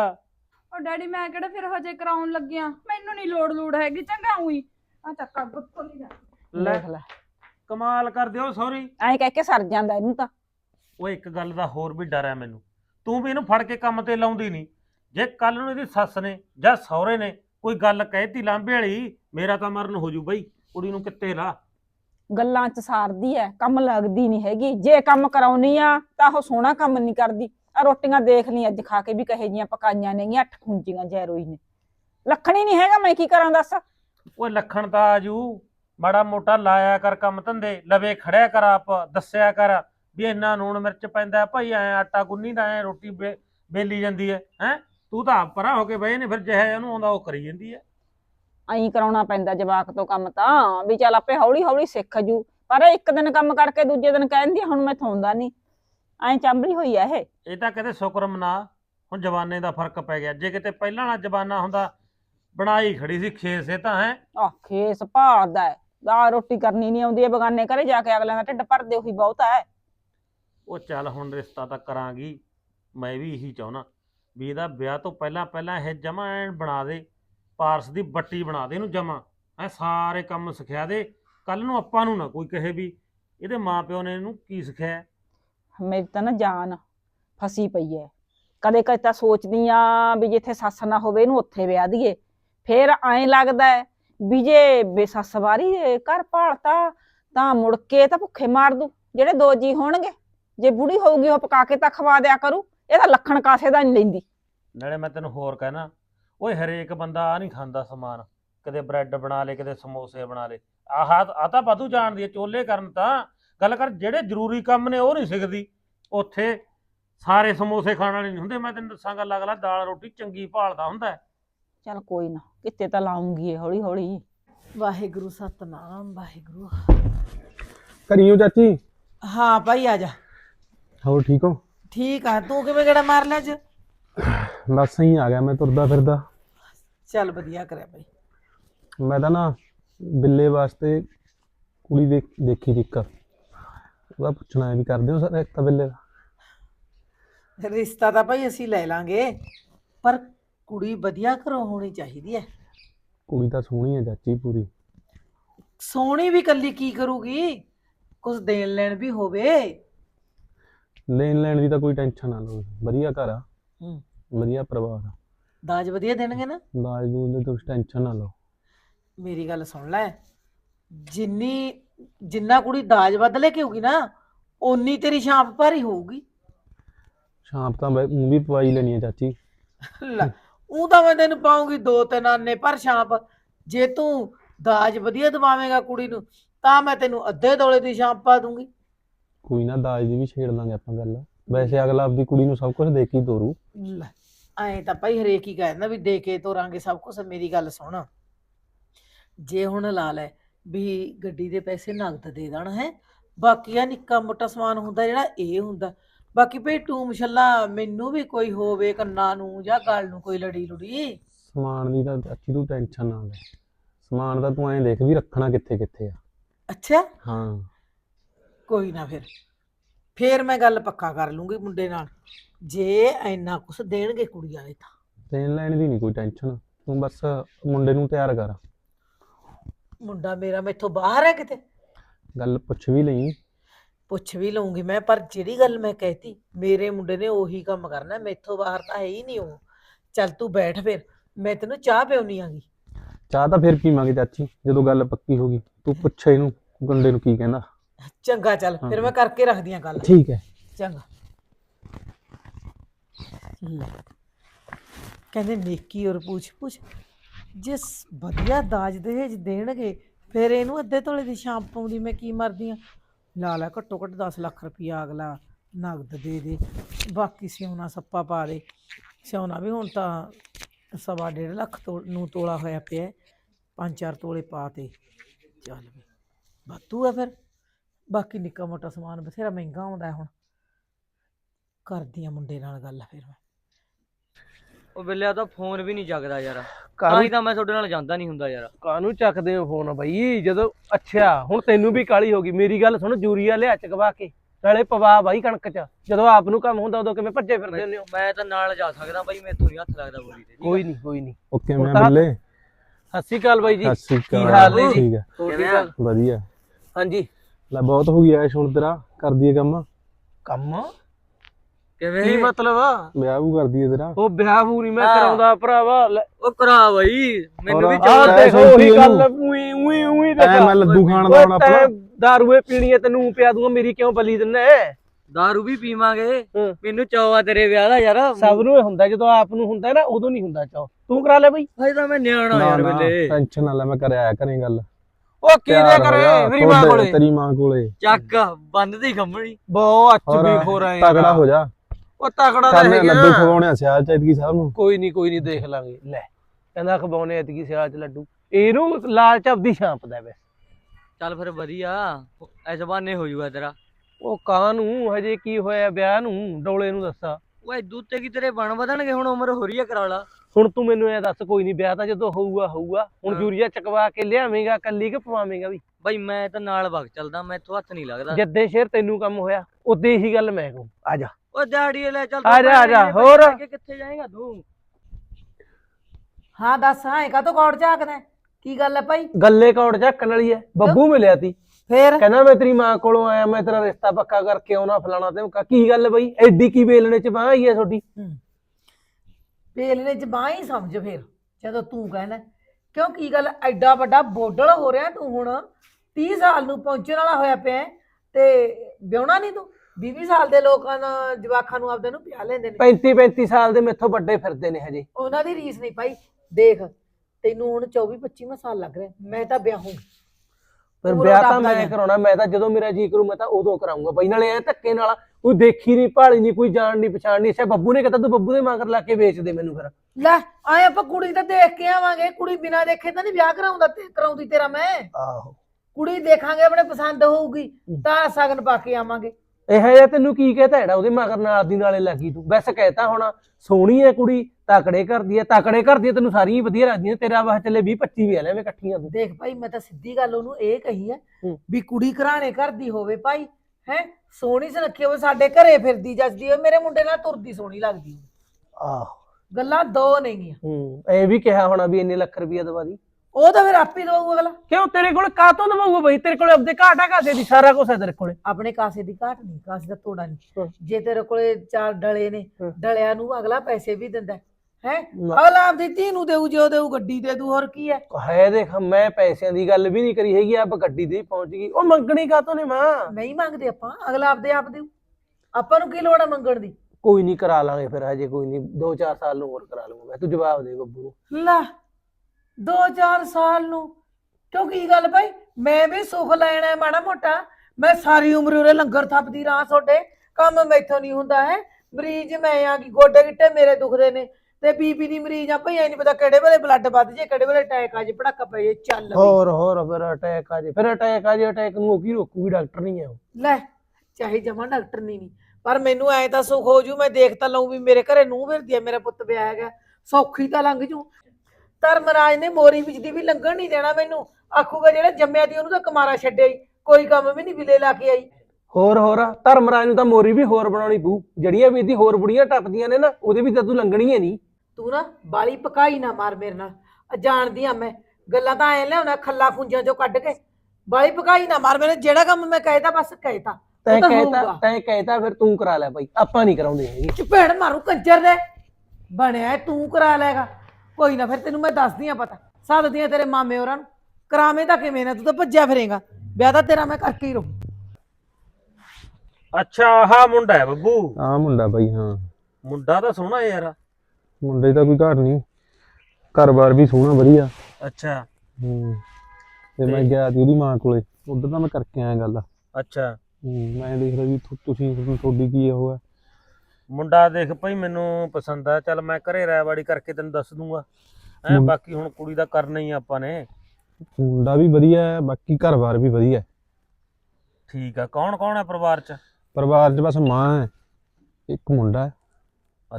ਉਹ ਡੈਡੀ ਮੈਂ ਕਿਹੜਾ ਫਿਰ ਹਜੇ ਕਰਾਉਣ ਲੱਗਿਆ? ਮੈਨੂੰ ਨਹੀਂ ਲੋੜ ਲੋੜ ਹੈਗੀ ਚੰਗਾ ਉਹੀ। ਆ ਚੱਕਾ ਗੁੱਤੋਂ ਨਹੀਂ ਜਾ। ਲੈ ਦੇਖ ਲੈ। ਕਮਾਲ ਕਰ ਦਿਓ ਸੌਰੀ। ਐ ਕਹਿ ਕੇ ਸਰ ਜਾਂਦਾ ਇਹਨੂੰ ਤਾਂ। ਉਹ ਇੱਕ ਗੱਲ ਦਾ ਹੋਰ ਵੀ ਡਰ ਹੈ ਮੈਨੂੰ। ਤੂੰ ਵੀ ਇਹਨੂੰ ਫੜ ਕੇ ਕੰਮ ਤੇ ਲਾਉਂਦੀ ਨਹੀਂ ਜੇ ਕੱਲ ਨੂੰ ਇਹਦੀ ਸੱਸ ਨੇ ਜਾਂ ਸਹੁਰੇ ਨੇ ਕੋਈ ਗੱਲ ਕਹਿਤੀ ਲਾਂਬੇ ਵਾਲੀ ਮੇਰਾ ਤਾਂ ਮਰਨ ਹੋ ਜੂ ਬਈ। ਕੁੜੀ ਨੂੰ ਕਿੱਤੇ ਲਾ? ਗੱਲਾਂ ਚ ਸਾਰਦੀ ਐ ਕੰਮ ਲੱਗਦੀ ਨਹੀਂ ਹੈਗੀ। ਜੇ ਕੰਮ ਕਰਾਉਣੀ ਆ ਤਾਂ ਉਹ ਸੋਹਣਾ ਕੰਮ ਨਹੀਂ ਕਰਦੀ। ਆ ਰੋਟੀਆਂ ਦੇਖ ਲਈ ਅੱਜ ਖਾ ਕੇ ਵੀ ਕਹੇ ਜੀਆਂ ਪਕਾਈਆਂ ਨੇਗੀਆਂ ਅੱਠ ਖੁੰਜੀਆਂ ਜੈਰੋਈ ਨੇ। ਲੱਖਣੀ ਨਹੀਂ ਹੈਗਾ ਮੈਂ ਕੀ ਕਰਾਂ ਦੱਸ? ਓਏ ਲੱਖਣ ਤਾਂ ਆਜੂ ਮਾੜਾ ਮੋਟਾ ਲਾਇਆ ਕਰ ਕੰਮ ਧੰਦੇ ਲਵੇ ਖੜਿਆ ਕਰ ਆਪ ਦੱਸਿਆ ਕਰ ਵੀ ਇੰਨਾ ਨੂਣ ਮਿਰਚ ਪੈਂਦਾ ਭਾਈ ਐ ਆਟਾ ਗੁੰਨੀ ਦਾ ਐ ਰੋਟੀ ਬੇ- ਬੇਲੀ ਜਾਂਦੀ ਐ ਹੈ? ਤੂੰ ਤਾਂ ਆਪ ਪਰਾਂ ਹੋ ਕੇ ਬਈ ਨੇ ਫਿਰ ਜਿਹੇ ਉਹਨੂੰ ਆਉਂਦਾ ਉਹ ਕਰੀ ਜਾਂਦੀ ਐ ਐਂ ਕਰਾਉਣਾ ਪੈਂਦਾ ਜਵਾਕ ਤੋਂ ਕੰਮ ਤਾਂ ਵੀ ਚੱਲ ਆਪੇ ਹੌਲੀ ਹੌਲੀ ਸਿੱਖ ਜੂ। ਪਰ ਇੱਕ ਦਿਨ ਕੰਮ ਕਰਕੇ ਦੂਜੇ ਦਿਨ ਕਹਿੰਦੀ ਹੁਣ ਮੈਂ ਥੋਂਦਾ ਨਹੀਂ। ਐਂ ਚੰਬਲੀ ਹੋਈ ਆ ਇਹ। ਇਹ ਤਾਂ ਕਹਿੰਦੇ ਸ਼ੁਕਰ ਮਨਾ ਹੁਣ ਜਵਾਨੇ ਦਾ ਫ਼ਰਕ ਪੈ ਗਿਆ। ਜੇ ਕਿਤੇ ਪਹਿਲਾਂ ਵਾਲਾ ਜਵਾਨਾ ਹੁੰਦਾ ਬਣਾਈ ਖੜੀ ਸੀ ਖੇਸ ਤਾਂ ਹੈ। ਆਹ ਖੇਸ ਭਾਲਦਾ ਹੈ। ਦਾ ਰੋਟੀ ਕਰਨੀ ਨਹੀਂ ਆਉਂਦੀ ਇਹ ਬਗਾਨੇ ਘਰੇ ਜਾ ਕੇ ਅਗਲਿਆਂ ਦਾ ਢਿੱਡ ਭਰਦੇ ਉਹੀ ਬਹੁਤ ਹੈ। ਉਹ ਚੱਲ ਹੁਣ ਰਿਸ਼ਤਾ ਤਾਂ ਕਰਾਂਗੀ ਮੈਂ ਵੀ ਇਹੀ ਚਾਹੁੰਦਾ ਵੀ ਇਹਦਾ ਵਿਆਹ ਤੋਂ ਪਹਿਲਾਂ ਪਹਿਲਾਂ ਇਹ ਜਮਾ ਐਨ ਬਣਾ ਦੇ ਪਾਰਸ ਦੀ ਬੱਟੀ ਬਣਾ ਦੇ ਇਹਨੂੰ ਜਮਾ। ਐ ਸਾਰੇ ਕੰਮ ਸਿਖਿਆ ਦੇ ਕੱਲ ਨੂੰ ਆਪਾਂ ਨੂੰ ਨਾ ਕੋਈ ਕਹੇ ਵੀ ਇਹਦੇ ਮਾਪਿਓ ਨੇ ਇਹਨੂੰ ਕੀ ਸਿਖਾਇਆ ਮੇਰੀ ਤਾਂ ਨਾ ਜਾਨ ਫਸੀ ਪਈ ਐ। ਕਦੇ ਕਦੇ ਤਾਂ ਸੋਚਦੀ ਆ ਵੀ ਜਿੱਥੇ ਸੱਸ ਨਾ ਹੋਵੇ ਇਹਨੂੰ ਉੱਥੇ ਵਿਆਹ ਦਈਏ। ਫੇਰ ਐਂ ਲੱਗਦਾ ਹੈ ਵੀ ਜੇ ਬੇਸੱਸ ਵਾਰੀ ਘਰ ਭਾਲਤਾ ਤਾਂ ਮੁੜ ਕੇ ਤਾਂ ਭੁੱਖੇ ਮਾਰ ਦੂ ਜਿਹੜੇ ਦੋ ਜੀ ਹੋਣਗੇ, ਜੇ ਬੁੜੀ ਹੋਊਗੀ ਉਹ ਪਕਾ ਕੇ ਤਾਂ ਖਵਾ ਦਿਆ ਕਰੂ। ਇਹ ਤਾਂ ਲੱਖਣ ਕਾਸੇ ਦਾ ਨਹੀਂ ਲੈਂਦੀ। ਨਾਲੇ ਮੈਂ ਤੈਨੂੰ ਹੋਰ ਕਹਿਣਾ, ਓਏ ਹਰੇਕ ਬੰਦਾ ਆ ਨਹੀਂ ਖਾਂਦਾ ਸਮਾਨ। ਕਦੇ ਬ੍ਰੈਡ ਬਣਾ ਲੇ, ਕਦੇ ਸਮੋਸੇ ਬਣਾ ਲੇ। ਆਹ ਆ ਤਾਂ ਵਾਧੂ ਜਾਣਦੀ ਹੈ ਚੋਲੇ ਕਰਨ ਤਾਂ। ਗੱਲ ਕਰ ਜਿਹੜੇ ਜ਼ਰੂਰੀ ਕੰਮ ਨੇ ਉਹ ਨਹੀਂ ਸਿੱਖਦੀ। ਉੱਥੇ ਸਾਰੇ ਸਮੋਸੇ ਖਾਣ ਵਾਲੇ ਨਹੀਂ ਹੁੰਦੇ। ਮੈਂ ਤੈਨੂੰ ਦੱਸਾਂ ਗੱਲ ਅਗਲਾ ਦਾਲ ਰੋਟੀ ਚੰਗੀ ਭਾਲਦਾ ਹੁੰਦਾ। ਹੈ। ਚੱਲ ਕੋਈ ਨਾ ਕਿਤੇ ਤਾਂ ਲਾਉਂਗੀ ਹੌਲੀ ਹੌਲੀ ਵਾਹਿਗੁਰੂ ਸਤਨਾਮ ਵਾਹਿਗੁਰੂ। ਕਰੀਓ ਚਾਚੀ? ਹਾਂ ਭਾਈ ਆ ਜਾ। ਹੋਰ ਠੀਕ ਹੋ? ਠੀਕ ਆ। ਤੂੰ ਕਿਵੇਂ ਗੜਾ ਮਾਰ ਲਿਆ ਅੱਜ? ਬਸ ਸਹੀ ਆ ਗਿਆ ਮੈਂ ਤੁਰਦਾ ਫਿਰਦਾ। ਚੱਲ ਵਧੀਆ ਕਰਿਆ ਭਾਈ। ਮੈਂ ਤਾਂ ਨਾ ਬਿੱਲੇ ਵਾਸਤੇ ਕੁੜੀ ਦੇਖ ਦੇਖੀ ਸੀ ਇੱਕ। ਉਹਦਾ ਪੁੱਛਣਾ ਹੈ ਵੀ ਕਰਦੇ ਹੋ ਸਰ ਇੱਕ ਬਿੱਲੇ? ਦਾ ਰਿਸ਼ਤਾ ਤਾਂ ਭਾਈ ਅਸੀਂ ਲੈ ਲਾਂਗੇ ਪਰ ਕੁੜੀ ਵਧੀਆ ਘਰੋਂ ਹੋਣੀ ਚਾਹੀਦੀ ਹੈ। ਕੁੜੀ ਤਾਂ ਸੋਹਣੀ ਹੈ ਚਾਚੀ ਪੂਰੀ। ਸੋਹਣੀ ਵੀ ਕੱਲੀ ਕੀ ਕਰੂਗੀ? ਕੁਝ ਦੇਣ ਲੈਣ ਵੀ ਹੋਵੇ। ਲੈਣ ਲੈਣ ਦੀ ਤਾਂ ਕੋਈ ਟੈਨਸ਼ਨ ਨਾ ਲਓ ਵਧੀਆ ਘਰ ਆ। ਹੂੰ। ਵਧੀਆ ਪਰਿਵਾਰ ਆ। ਦਾਜ ਵਧੀਆ ਦੇਣਗੇ ਨਾ? ਦਾਜ ਦੂਜ ਦੀ ਤੁਸੀਂ ਟੈਨਸ਼ਨ ਨਾ ਲਓ। ਮੇਰੀ ਗੱਲ ਸੁਣ ਲੈ ਜਿੰਨੀ ਜਿੰਨਾ ਕੁੜੀ ਦਾਜ ਵੱਧ ਲੈ ਕੇ ਆਊਗੀ ਨਾ ਓਨੀ ਤੇਰੀ ਛਾਪ ਭਾਰੀ ਹੋਊਗੀ। ਸ਼ਾਮ ਤਾਂ ਮੈਂ ਊਂ ਵੀ ਪਵਾਈ ਲੈਣੀ ਹੈ ਚਾਚੀ। ਲੈ ਉਹ ਤਾਂ ਮੈਂ ਤੈਨੂੰ ਪਾਉਂਗੀ ਦੋ ਤਿੰਨ ਆਨੇ ਪਰ ਛਾਪ। ਜੇ ਤੂੰ ਦਾਜ ਵਧੀਆ ਦਵਾਵੇਂਗਾ ਕੁੜੀ ਨੂੰ ਤਾਂ ਮੈਂ ਤੈਨੂੰ ਅੱਧੇ ਤੋਲੇ ਦੀ ਛਾਪ ਪਾ ਦੂੰਗੀ। ਕੋਈ ਨਾ ਦਾਜ ਦੀ ਵੀ ਛੇੜ ਲਾਂਗੇ ਆਪਾਂ ਗੱਲ। ਵੈਸੇ ਅਗਲਾ ਆਪਦੀ ਕੁੜੀ ਨੂੰ ਸਭ ਕੁਝ ਦੇ ਕੇ ਹੀ ਤੋਰੂ। ਲੈ ਐਂ ਤਾਂ ਭਾਈ ਹਰੇਕ ਹੀ ਕਹਿੰਦਾ ਵੀ ਦੇ ਕੇ ਤੋਰਾਂਗੇ ਸਭ ਕੁਝ ਮੇਰੀ ਗੱਲ ਸੁਣ। ਜੇ ਹੁਣ ਲਾ ਲੈ ਵੀ ਗੱਡੀ ਦੇ ਪੈਸੇ ਨਗਦ ਦੇ ਦੇਣ ਹੈ। ਬਾਕੀ ਆ ਨਿੱਕਾ ਮੋਟਾ ਸਮਾਨ ਹੁੰਦਾ ਜਿਹੜਾ ਇਹ ਹੁੰਦਾ। ਬਾਕੀ ਭਈ ਟੂ ਮਸ਼ੱਲਾ ਮੈਨੂੰ ਵੀ ਕੋਈ ਹੋਵੇ ਕੰਨਾਂ ਨੂੰ ਜਾਂ ਗਲ ਨੂੰ ਕੋਈ ਲੜੀ ਲੁੜੀ। ਸਮਾਨ ਦੀ ਤਾਂ ਚਾਚੀ ਤੂੰ ਟੈਨਸ਼ਨ ਨਾ ਲੈ। ਸਮਾਨ ਦਾ ਤੂੰ ਐਂ ਦੇਖ ਵੀ ਰੱਖਣਾ ਕਿੱਥੇ ਕਿੱਥੇ ਆ। ਅੱਛਾ? ਹਾਂ। ਕੋਈ ਨਾ ਫਿਰ। ਫੇਰ ਮੈਂ ਗੱਲ ਪੱਕਾ ਕਰ ਲੂੰਗੀ ਮੁੰਡੇ ਨਾਲ। ਜੇ ਇੰਨਾ ਕੁਛ ਦੇਣਗੇ ਕੁੜੀ ਵਾਲੇ ਤਾਂ। ਦੇਣ ਲੈਣ ਦੀ ਨਹੀਂ ਕੋਈ ਟੈਨਸ਼ਨ। ਤੂੰ ਬਸ ਮੁੰਡੇ ਨੂੰ ਤਿਆਰ ਕਰ। ਮੁੰਡਾ ਮੇਰਾ ਮੈਥੋਂ ਬਾਹਰ ਹੈ ਕਿਤੇ? ਗੱਲ ਪੁੱਛ ਵੀ ਲਈ। ਪੁੱਛ ਵੀ ਲਊਂਗੀ ਮੈਂ ਪਰ ਜਿਹੜੀ ਗੱਲ ਮੈਂ ਕਹਿਤੀ ਮੇਰੇ ਮੁੰਡੇ ਨੇ ਉਹੀ ਕੰਮ ਕਰਨਾ ਮੈਥੋਂ ਬਾਹਰ ਤਾਂ ਹੈ ਹੀ ਨਹੀਂ ਉਹ। ਚੱਲ ਤੂੰ ਬੈਠ ਫਿਰ ਮੈਂ ਤੈਨੂੰ ਚਾਹ ਪਿਉਣੀ ਆਂਗੀ। ਚਾਹ ਤਾਂ ਫਿਰ ਪੀਵਾਂਗੇ ਚਾਚੀ ਜਦੋਂ ਗੱਲ ਪੱਕੀ ਹੋ ਗਈ। ਤੂੰ ਪੁੱਛ ਇਹਨੂੰ ਗੁੰਡੇ ਨੂੰ ਕੀ ਕਹਿੰਦਾ। ਚੰਗਾ ਚੱਲ ਫਿਰ। ਮੈਂ ਕਰਕੇ ਰੱਖਦੀ ਆਂ ਗੱਲ। ਠੀਕ ਹੈ। ਚੰਗਾ। ਲੈ। ਕਹਿੰਦੇ ਨੇਕੀ ਔਰ ਪੁੱਛ ਪੁੱਛ ਜਿਸ ਵਧੀਆ ਦਾਜ ਦਹੇਜ ਦੇਣਗੇ, ਫਿਰ ਇਹਨੂੰ ਅੱਧੇ ਤੋਲੇ ਦੀ ਸ਼ੈਂਪੂ ਦੀ ਮੈਂ ਕੀ ਮਰਦੀ ਆ? ਲਾ ਲੈ ਘੱਟੋ ਘੱਟ 10 ਲੱਖ ਰੁਪਈਆ ਅਗਲਾ ਨਗਦ ਦੇ ਦੇ, ਬਾਕੀ ਸਿਉਣਾ ਸੱਪਾ ਪਾ ਦੇ। ਸਿਉਣਾ ਵੀ ਹੁਣ ਤਾਂ ਸਵਾ ਡੇਢ ਲੱਖ ਤੋਂ ਨੂੰ ਤੋਲਾ ਹੋਇਆ ਪਿਆ ਹੈ। ਪੰਜ ਚਾਰ ਤੋਲੇ ਪਾ ਤੇ। ਚੱਲ ਵੀ ਬਾਤੂ ਆ ਫਿਰ। ਬਾਕੀ ਨਿੱਕਾ ਮੋਟਾ ਸਮਾਨ ਬਥੇਰਾ ਮਹਿੰਗਾ ਆਉਂਦਾ ਹੈ ਹੁਣ। ਕਰਦੀ ਆ ਮੁੰਡੇ ਨਾਲ ਗੱਲ ਫਿਰ ਮੈਂ। ਉਹ ਬਿੱਲਿਆ ਤਾਂ ਫੋਨ ਵੀ ਨਹੀਂ ਚੱਕਦਾ ਯਾਰ। ਤਾਂ ਕਾਹਨੂੰ ਹੀ ਤਾਂ ਮੈਂ ਤੁਹਾਡੇ ਨਾਲ ਜਾਂਦਾ ਨਹੀਂ ਹੁੰਦਾ ਯਾਰ। ਕਾਹਨੂੰ ਚੱਕਦੇ ਹੋ ਫੋਨ ਬਈ? ਜਦੋਂ ਅੱਛਾ ਹੁਣ ਤੈਨੂੰ ਵੀ ਕਾਲੀ ਹੋ ਗਈ। ਮੇਰੀ ਗੱਲ ਸੁਣ ਜੂਰੀਆ ਲਿਆ ਚਕਵਾ ਕੇ। ਨਾਲੇ ਪਵਾ ਬਾਈ ਕਣਕ ਚ। ਜਦੋਂ ਆਪ ਨੂੰ ਕੰਮ ਹੁੰਦਾ ਉਦੋਂ ਕਿਵੇਂ ਭੱਜੇ ਫਿਰਦੇ ਹੁੰਦੇ ਹੋ? ਮੈਂ ਤਾਂ ਨਾਲ ਜਾ ਸਕਦਾ ਬਾਈ ਮੈਥੋਂ ਨਹੀਂ ਹੱਥ ਲੱਗਦਾ ਬੋਲੀ ਤੇ ਕੋਈ ਨਹੀਂ ਕੋਈ ਨਹੀਂ। ਓਕੇ ਮੈਂ ਤਾਂ- ਬਿੱਲੇ ਸਤਿ ਸ਼੍ਰੀ ਅਕਾਲ ਬਾਈ ਜੀ। ਸਤਿ ਸ੍ਰੀ ਕੀ ਹਾਲ ਨੇ ਜੀ? ਠੀਕ ਹੈ ਹੋਰ ਕਿਵੇਂ ਠੀਕ ਆ? ਠਾਕ? ਵਧੀਆ। ਹਾਂਜੀ। ਲੈ ਬਹੁਤ ਹੋ ਗਿਆ ਐਸ਼ ਹੁਣ ਤੇਰਾ। ਕਰਦੀ ਹੈ ਕੰਮ? ਕੰਮ? ਕਿਵੇਂ? ਕੀ ਮਤਲਬ? ਵਿਆਹ ਵੀ ਕਰਦੀ ਹੈ ਤੇਰਾ ਉਹ ਵਿਆਹ ਵੂ ਨਹੀਂ ਮੈਂ ਹਾਂ। ਕਰਾਉਂਦਾ ਭਰਾਵਾ। ਲੈ, ਉਹ ਕਰਾ ਬਾਈ ਮੈਨੂੰ ਵੀ ਹੋਰ ਆਹ ਆਹ ਚਾਹ ਦੇਖ ਸੌਂਪੀ ਉਹੀ ਗੱਲ। ਉਈ ਉਈ ਉਈ ਐ ਮੈਂ ਲੱਡੂ ਖਾਣ ਦਾ ਹੁਣ ਆਪਣਾ। ਦਾਰੂਏ ਪੀਣੀ ਹੈ ਤੈਨੂੰ ਪਿਆ ਦੂੰਗਾ ਮੇਰੀ ਕਿਉਂ ਬਲੀ ਹੈ? ਦਾਰੂ ਵੀ ਪੀਵਾਂਗੇ। ਹੂੰ। ਮੈਨੂੰ ਆ ਤੇਰੇ ਵਿਆਹ ਦਾ ਯਾਰ। ਸਭ ਨੂੰ ਇਹ ਹੁੰਦਾ ਜਦੋਂ ਆਪ ਨੂੰ ਹੁੰਦਾ ਨਾ ਉਦੋਂ ਨਹੀਂ ਹੁੰਦਾ ਚਾਹ ਤੂੰ ਕਰਾ ਲੈ ਬਈ। ਤਾਂ ਮੈਂ ਨਿਆਣਾ ਯਾਰ ਨਾ ਬਿੱਲੇ ਟੈਨਸ਼ਨ ਨਾ ਲੈ ਮੈਂ ਕਰਿਆ ਆਇਆ ਕਰੇ ਗੱਲ। ਉਹ ਕਿਹਦੇ ਕਰੇ? ਮੇਰੀ ਮਾਂ ਕੋਲੇ। ਤੇਰੀ ਮਾਂ ਕੋਲੇ। ਚੱਕ ਬੰਦ ਦੀ ਖੰਮਣੀ ਬਹੁਤ ਅੱਛ ਹੋਰ ਵੀ ਖੋ ਰਹੇ ਤਗੜਾ ਹੋ ਜਾ। ਉਹ ਤਕੜਾ ਤਾਂ ਕਰਨੇ ਲੱਡੂ ਹੈਗਾ ਖਵਾਉਣੇ ਆ ਸਿਆਲ ਚਾਹੀਦੀ ਸਾਹਿਬ ਨੂੰ। ਕੋਈ ਨਹੀਂ ਕੋਈ ਨਹੀਂ ਦੇਖ ਲਾਂਗੇ। ਲੈ ਕਹਿੰਦਾ ਖਵਾਉਣੇ ਐਤਕੀ ਸਿਆਲ ਚ ਲੱਡੂ। ਇਹਨੂੰ ਲਾਲਚ ਆਪਦੀ ਛਾਂਪਦਾ ਵੈ ਚੱਲ ਫਿਰ ਵਧੀਆ ਐਸ ਹੋ ਜੂਗਾ ਤੇਰਾ। ਉਹ ਕਾਂ ਨੂੰ ਹਜੇ ਕੀ ਹੋਇਆ ਵਿਆਹ ਨੂੰ ਡੋਲੇ ਨੂੰ ਦੱਸਾ। ਉਹ ਇਦੂ ਉੱਤੇ ਕੀ ਤੇਰੇ ਬਣ ਵਧਣਗੇ ਹੁਣ ਉਮਰ ਹੋ ਰਹੀ ਹੈ ਕਰਾ ਲਾ ਹੁਣ ਤੂੰ ਮੈਨੂੰ ਇਹ ਦੱਸ ਕੋਈ ਨਹੀਂ ਵਿਆਹ ਤਾਂ ਜਦੋਂ ਹੋਊਗਾ ਹੋਊਗਾ। ਹੁਣ ਹਾਂ। ਯੂਰੀਆ ਚਕਵਾ ਕੇ ਲਿਆਵੇਂਗਾ ਕੱਲੀ ਕਿ ਪਵਾਵੇਂਗਾ ਵੀ? ਬਾਈ ਮੈਂ ਤਾਂ ਨਾਲ ਵਗ ਚੱਲਦਾ ਮੈਥੋਂ ਹੱਥ ਨਹੀਂ ਲੱਗਦਾ। ਜਿੱਦੇ ਸ਼ੇਰ ਤੈਨੂੰ ਕੰਮ ਹੋਇਆ ਉਦੇ ਹੀ ਗੱਲ ਮੈਂ ਕਹੂੰ। ਆ ਜਾ। ਉਹ ਦਿਹਾੜੀ ਲੈ ਚੱਲ ਆ ਜਾ, ਆ ਜਾ, ਹੋਰ? ਕਿੱਥੇ ਜਾਏਗਾ ਤੂੰ? ਹਾਂ ਦੱਸ ਹਾਂ ਇਹ ਕਾਤੋਂ ਕੌੜ ਝਾਕਦਾ ਹੈ? ਕੀ ਗੱਲ ਹੈ ਭਾਈ? ਗੱਲੇ ਕੌੜ ਝੱਕਣ ਵਾਲੀ ਐ ਬੱਬੂ ਮਿਲਿਆ ਤੀ। ਫੇਰ? ਕਹਿੰਦਾ ਮੈਂ ਤੇਰੀ ਮਾਂ ਕੋਲੋਂ ਆਇਆ ਮੈਂ ਤੇਰਾ ਰਿਸ਼ਤਾ ਪੱਕਾ ਕਰਕੇ ਆਉਣਾ ਫਲਾਣਾ ਤੇ ਮੁਕਾ। ਕੀ ਗੱਲ ਬਈ? ਐਡੀ ਕੀ ਵੇਲਣੇ ਚ ਬਾਹ ਆਈ ਐ ਤੁਹਾਡੀ? ਪੇਲਨੇ ਚ ਬਾਂਹ ਹੀ ਸਮਝ ਫੇਰ ਜਦੋਂ ਤੂੰ ਕਹਿੰਦਾ ਕਿਉਂ ਕੀ ਗੱਲ ਐਡਾ ਵੱਡਾ ਬੋਡਲ ਹੋ ਰਿਹਾ ਤੂੰ ਹੁਣ? 30 ਸਾਲ ਨੂੰ ਪਹੁੰਚਣ ਵਾਲਾ ਹੋਇਆ ਪਿਆ ਹੈ, ਤੇ ਵਿਆਹਣਾ ਨਹੀਂ ਤੂੰ? 20 ਸਾਲ ਦੇ ਲੋਕਾਂ ਨੂੰ ਜਵਾਖਾਂ ਨੂੰ ਆਪਦੇ ਨੂੰ ਪਿਆ ਲੈਂਦੇ ਨੇ। 35 35 ਸਾਲ ਦੇ ਮੇਥੋਂ ਵੱਡੇ ਫਿਰਦੇ ਨੇ ਹਜੇ। ਉਹਨਾਂ ਦੀ ਰੀਸ ਨਹੀਂ ਭਾਈ। ਦੇਖ ਤੈਨੂੰ ਹੁਣ 24 25 ਸਾਲ ਲੱਗ ਰਿਹਾ। ਮੈਂ ਤਾਂ ਵਿਆਹੂੰ ਪੂਰਾ ਵਿਆਹ ਤਾਂ ਮੈਂ। ਕਰਾਉਣਾ। ਮੈਂ ਤਾਂ ਜਦੋਂ ਮੇਰਾ ਜੀ ਕਰੂ ਮੈਂ ਤਾਂ ਉਦੋਂ ਕਰਾਉਂਗਾ ਬਈ ਨਾਲੇ ਐ ਧੱਕੇ ਨਾਲ ਕੋਈ ਦੇਖੀ ਨਹੀਂ ਭਾਲੀ ਨਹੀਂ ਕੋਈ ਜਾਣ ਨਹੀਂ ਪਛਾਣ ਨਹੀਂ। ਅੱਛਾ ਬੱਬੂ ਨੇ ਕਹਤਾ ਤੂੰ ਬੱਬੂ ਦੇ ਮਗਰ ਲਾ ਕੇ ਵੇਚ ਦੇ ਮੈਨੂੰ ਫਿਰ। ਲੈ ਆਏ ਆਪਾਂ ਕੁੜੀ ਤਾਂ ਦੇਖ ਕੇ ਆਵਾਂਗੇ। ਕੁੜੀ ਬਿਨਾਂ ਦੇਖੇ ਤਾਂ ਨਹੀਂ ਵਿਆਹ ਕਰਾਉਂਦਾ ਤੇ ਕਰਾਉਂਦੀ ਤੇਰਾ ਮੈਂ। ਆਹੋ। ਕੁੜੀ ਦੇਖਾਂਗੇ ਆਪਣੇ ਪਸੰਦ ਹੋਊਗੀ। ਤਾਂ ਸਗਨ ਪਾ ਕੇ ਆਵਾਂਗੇ। ਇਹ ਜਿਹਾ ਤੈਨੂੰ ਕੀ ਕਹਤਾ ਐੜਾ ਉਹਦੇ ਮਗਰ ਨਾਲ ਦੀ ਨਾਲੇ ਲੱਗੀ ਤੂੰ। ਵੈਸੇ ਕਹਿਤਾ ਹੋਣਾ ਸੋਹਣੀ ਐ ਕੁੜੀ ਤਕੜੇ ਕਰਦੀ ਐ ਤਕੜੇ ਕਰਦੀ ਐ ਤੈਨੂੰ ਸਾਰੀਆਂ ਹੀ ਵਧੀਆ ਲੱਗਦੀਆਂ। ਤੇਰਾ ਵਾਹ ਚੱਲੇ 20 25 ਵੀ ਐਵੇਂ ਇਕੱਠੀਆਂ ਤੂੰ। ਦੇਖ ਭਾਈ ਮੈਂ ਤਾਂ ਸਿੱਧੀ ਗੱਲ ਉਹਨੂੰ ਇਹ ਕਹੀ ਹੈ ਹੂੰ। ਵੀ ਕੁੜੀ ਘਰਾਣੇ ਘਰ ਦੀ ਹੋਵੇ ਭਾਈ ਹੈ? ਸੋਹਣੀ ਸੁਨੱਖੀ ਹੋਵੇ ਸਾਡੇ ਘਰੇ ਫਿਰਦੀ ਜੱਜਦੀ ਹੋਵੇ ਮੇਰੇ ਮੁੰਡੇ ਨਾਲ ਤੁਰਦੀ ਸੋਹਣੀ ਲੱਗਦੀ। ਆਹੋ। ਗੱਲਾਂ ਦੋ ਨੇਗੀਆਂ। ਹੂੰ ਇਹ ਵੀ ਕਿਹਾ ਹੋਣਾ ਵੀ ਇੰਨੇ ਲੱਖ ਰੁਪਈਆ ਦਵਾ ਦੀ। ਉਹ ਤਾਂ ਫਿਰ ਆਪੇ ਦਊ ਅਗਲਾ। ਕਿਉਂ? ਤੇਰੇ ਕੋਲ ਕਾਤੋਂ ਦਵਾਊਗਾ ਬਈ? ਤੇਰੇ ਕੋਲ ਆਪਦੇ ਘਾਟਾ ਕਾਸੇ ਦੀ? ਸਾਰਾ ਕੁਝ ਹੈ ਤੇਰੇ ਕੋਲੇ। ਆਪਣੇ ਕਾਸੇ ਦੀ ਘਾਟ ਨਹੀਂ ਕਾਸੇ ਦਾ ਤੋੜਾ ਨਹੀਂ। ਹੂੰ। ਜੇ ਤੇਰੇ ਕੋਲੇ ਚਾਰ ਡਲੇ ਨੇ ਹੂੰ। ਡਲਿਆਂ ਨੂੰ ਅਗਲਾ ਪੈਸੇ ਵੀ ਦਿੰਦਾ ਹੈ। ਹੈਂ? ਨਾ। ਅਗਲਾ ਆਪਦੀ ਧੀ ਨੂੰ ਦੇਊ ਜੇ ਉਹ ਦੇਊ ਗੱਡੀ ਦੇ ਦੂ ਹੋਰ ਕੀ ਹੈ? ਹੈ ਦੇਖ ਮੈਂ ਪੈਸਿਆਂ ਦੀ ਗੱਲ ਵੀ ਨਹੀਂ ਕਰੀ ਹੈਗੀ ਆਪ ਗੱਡੀ ਤੇ ਹੀ ਪਹੁੰਚ ਗਈ। ਉਹ ਮੰਗਣੀ ਕਾਤੋਂ ਨੇ ਮਾਂ? ਨਹੀਂ ਮੰਗਦੇ ਆਪਾਂ ਅਗਲਾ ਆਪਦੇ ਆਪ ਦੇਊ। ਆਪਾਂ ਨੂੰ ਕੀ ਲੋੜ ਹੈ ਮੰਗਣ ਦੀ? ਕੋਈ ਨਹੀਂ ਕਰਾ ਲਾਂਗੇ ਫਿਰ ਹਜੇ ਕੋਈ ਨਹੀਂ 2-4 ਸਾਲ ਨੂੰ ਹੋਰ ਕਰਾ ਮੈਂ। ਤੂੰ ਜਵਾਬ ਦੇ ਬੱਬੂ ਨੂੰ। ਲੈ 2-4 ਸਾਲ ਨੂੰ। ਕਿਉਂ ਕੀ ਗੱਲ ਭਾਈ ਮੈਂ ਵੀ ਸੁੱਖ ਲੈਣਾ ਹੈ ਮਾੜਾ ਮੋਟਾ। ਮੈਂ ਸਾਰੀ ਉਮਰ ਉਰੇ ਲੰਗਰ ਥੱਪਦੀ ਰਾਂ ਤੁਹਾਡੇ। ਕੰਮ ਮੈਥੋਂ ਨਹੀਂ ਹੁੰਦਾ ਹੈ? ਮਰੀਜ਼ ਮੈਂ ਆ ਕਿ ਗੋਡੇ ਗਿੱਟੇ ਮੇਰੇ ਦੁਖਦੇ ਨੇ। ਤੇ ਬੀਪੀ ਦੀ ਮਰੀਜ਼ ਆ ਭਈ ਐ ਨਹੀਂ ਪਤਾ ਕਿਹੜੇ ਵੇਲੇ ਬਲੱਡ ਵੱਧ ਜੇ ਕਿਹੜੇ ਵੇਲੇ ਅਟੈਕ ਆ ਜੇ ਪੜਾਕਾ ਪੈ ਜੇ ਚੱਲ ਬਈ। ਹੋਰ ਹੋਰ ਫਿਰ ਅਟੈਕ ਆ ਜੇ ਫਿਰ ਅਟੈਕ ਆ ਜੇ ਅਟੈਕ ਨੂੰ ਉਹ ਕੀ ਰੋਕੂਗੀ ਡਾਕਟਰ ਨਹੀਂ ਉਹ। ਲੈ ਚਾਹੇ ਜਮਾ ਡਾਕਟਰ ਨਹੀਂ ਨਹੀਂ ਪਰ ਮੈਨੂੰ ਐ ਤਾਂ ਸੁੱਖ ਹੋ ਜੂ ਮੈਂ ਦੇਖ ਤਾਂ ਲਊ ਵੀ ਮੇਰੇ ਘਰੇ ਨੂੰ ਫਿਰਦੀ ਆ ਮੇਰਾ ਪੁੱਤ ਵਿਆਹ ਹੈਗਾ ਸੌਖੀ ਤਾਂ ਲੰਘ ਜੂ। ਧਰਮਰਾਜ ਨੇ ਮੋਰੀ ਵਿੱਚ ਦੀ ਵੀ ਲੰਘਣ ਨਹੀਂ ਦੇਣਾ ਮੈਨੂੰ। ਆਖੂਗਾ ਜਿਹੜਾ ਜੰਮਿਆ ਦੀ ਉਹਨੂੰ ਤਾਂ ਕਮਾਰਾ ਛੱਡਿਆ ਹੀ ਕੋਈ ਕੰਮ ਵੀ ਨਹੀਂ ਵਿਲੇ ਲਾ ਕੇ ਆਈ। ਹੋਰ ਹੋਰ ਧਰਮਰਾਜ ਨੂੰ ਤਾਂ ਮੋਰੀ ਵੀ ਹੋਰ ਬਣਾਉਣੀ ਪਊ। ਜੜੀਆਂ ਵੀ ਦੀ ਹੋਰ ਬੁੜੀਆਂ ਟੱਪਦੀਆਂ ਨੇ ਨਾ ਉਹਦੇ ਵੀ ਤਾਂ ਤੂੰ ਲੰਗਣੀ ਹੈ ਨਹੀਂ ਤੂੰ ਨਾ ਬਾਲੀ ਪਕਾਈ ਨਾ ਮਾਰ ਮੇਰੇ ਨਾਲ। ਆ ਜਾਣਦੀ ਆ ਮੈਂ। ਗੱਲਾਂ ਤਾਂ ਐ ਲਿਆਉਣਾ ਖੱਲਾ ਖੁੰਝਾਂ ਚੋਂ ਕੱਢ ਕੇ। ਬਾਲੀ ਪਕਾਈ ਨਾ ਮਾਰ ਮੇਰੇ ਜਿਹੜਾ ਕੰਮ ਮੈਂ ਕਹਿਤਾ ਬਸ ਕਹਿਤਾ। ਤੈਂ ਕਹਿਤਾ। ਤੈਂ ਕਹਿਤਾ ਫਿਰ ਤੂੰ ਕਰਾ ਲੈ ਭਾਈ ਆਪਾਂ ਨਹੀਂ ਕਰਾਉਂਦੇ ਹੈਗੇ। ਚਪੇੜ ਮਾਰੂ ਕੰਜਰ ਦੇ। ਬਣਿਆ ਤੂੰ ਕਰਾ ਲੈਗਾ ਕੋਈ ਨਾ ਫਿਰ ਤੈਨੂੰ ਮੈਂ ਦੱਸਦੀ ਆ ਪਤਾ। ਸੱਦਦੀ ਆ ਤੇਰੇ ਮਾਮੇ ਹੋਰਾਂ ਨੂੰ। ਕਰਾਵੇਂ ਤਾਂ ਕਿਵੇਂ ਨਾ? ਤੂੰ ਤਾਂ ਭੱਜਿਆ ਫਿਰੇਗਾ। ਵਿਆਹ ਤਾਂ ਤੇਰਾ ਮੈਂ ਕਰਕੇ ਹੀ ਰਹੂੰ। ਅੱਛਾ ਆਹ ਮੁੰਡਾ ਹੈ ਬੱਬੂ। ਆ ਮੁੰਡਾ ਬਾਈ ਹਾਂ। ਮੁੰਡਾ ਤਾਂ ਸੋਹਣਾ ਯਾਰ। ਮੁੰਡੇ ਦਾ ਕੋਈ ਘਾਟ ਨਹੀਂ। ਘਰ-ਬਾਰ ਵੀ ਸੋਹਣਾ ਵਧੀਆ। ਅੱਛਾ। ਹੂੰ। ਤੇ ਮੈਂ ਗਿਆ ਤੀ ਉਹਦੀ ਮਾਂ ਕੋਲੇ। ਉਧਰ ਤਾਂ ਮੈਂ ਕਰਕੇ ਆਇਆ ਗੱਲ। ਅੱਛਾ। ਹੂੰ, ਮੈਂ ਦੇਖ ਰਿਹਾ ਵੀ ਤੁ- ਤੁਸੀਂ ਤੁਹਾਡੀ ਕੀ ਉਹ ਹੈ ਮੁੰਡਾ ਦੇਖ ਭਾਈ ਮੈਨੂੰ ਪਸੰਦ ਆ ਚੱਲ ਮੈਂ ਘਰੇ ਰਾਇਵਾੜੀ ਕਰਕੇ ਤੈਨੂੰ ਦੱਸ ਦੂੰਗਾ। ਐ ਬਾਕੀ ਹੁਣ ਕੁੜੀ ਦਾ ਕਰਨਾ ਹੀ ਆਪਾਂ ਨੇ। ਮੁੰਡਾ ਵੀ ਵਧੀਆ ਹੈ ਬਾਕੀ ਘਰ-ਬਾਰ ਵੀ ਵਧੀਆ ਹੈ। ਠੀਕ ਆ ਕੌਣ ਕੌਣ ਹੈ ਪਰਿਵਾਰ 'ਚ? ਪਰਿਵਾਰ 'ਚ ਬਸ ਮਾਂ ਹੈ ਇੱਕ ਮੁੰਡਾ ਹੈ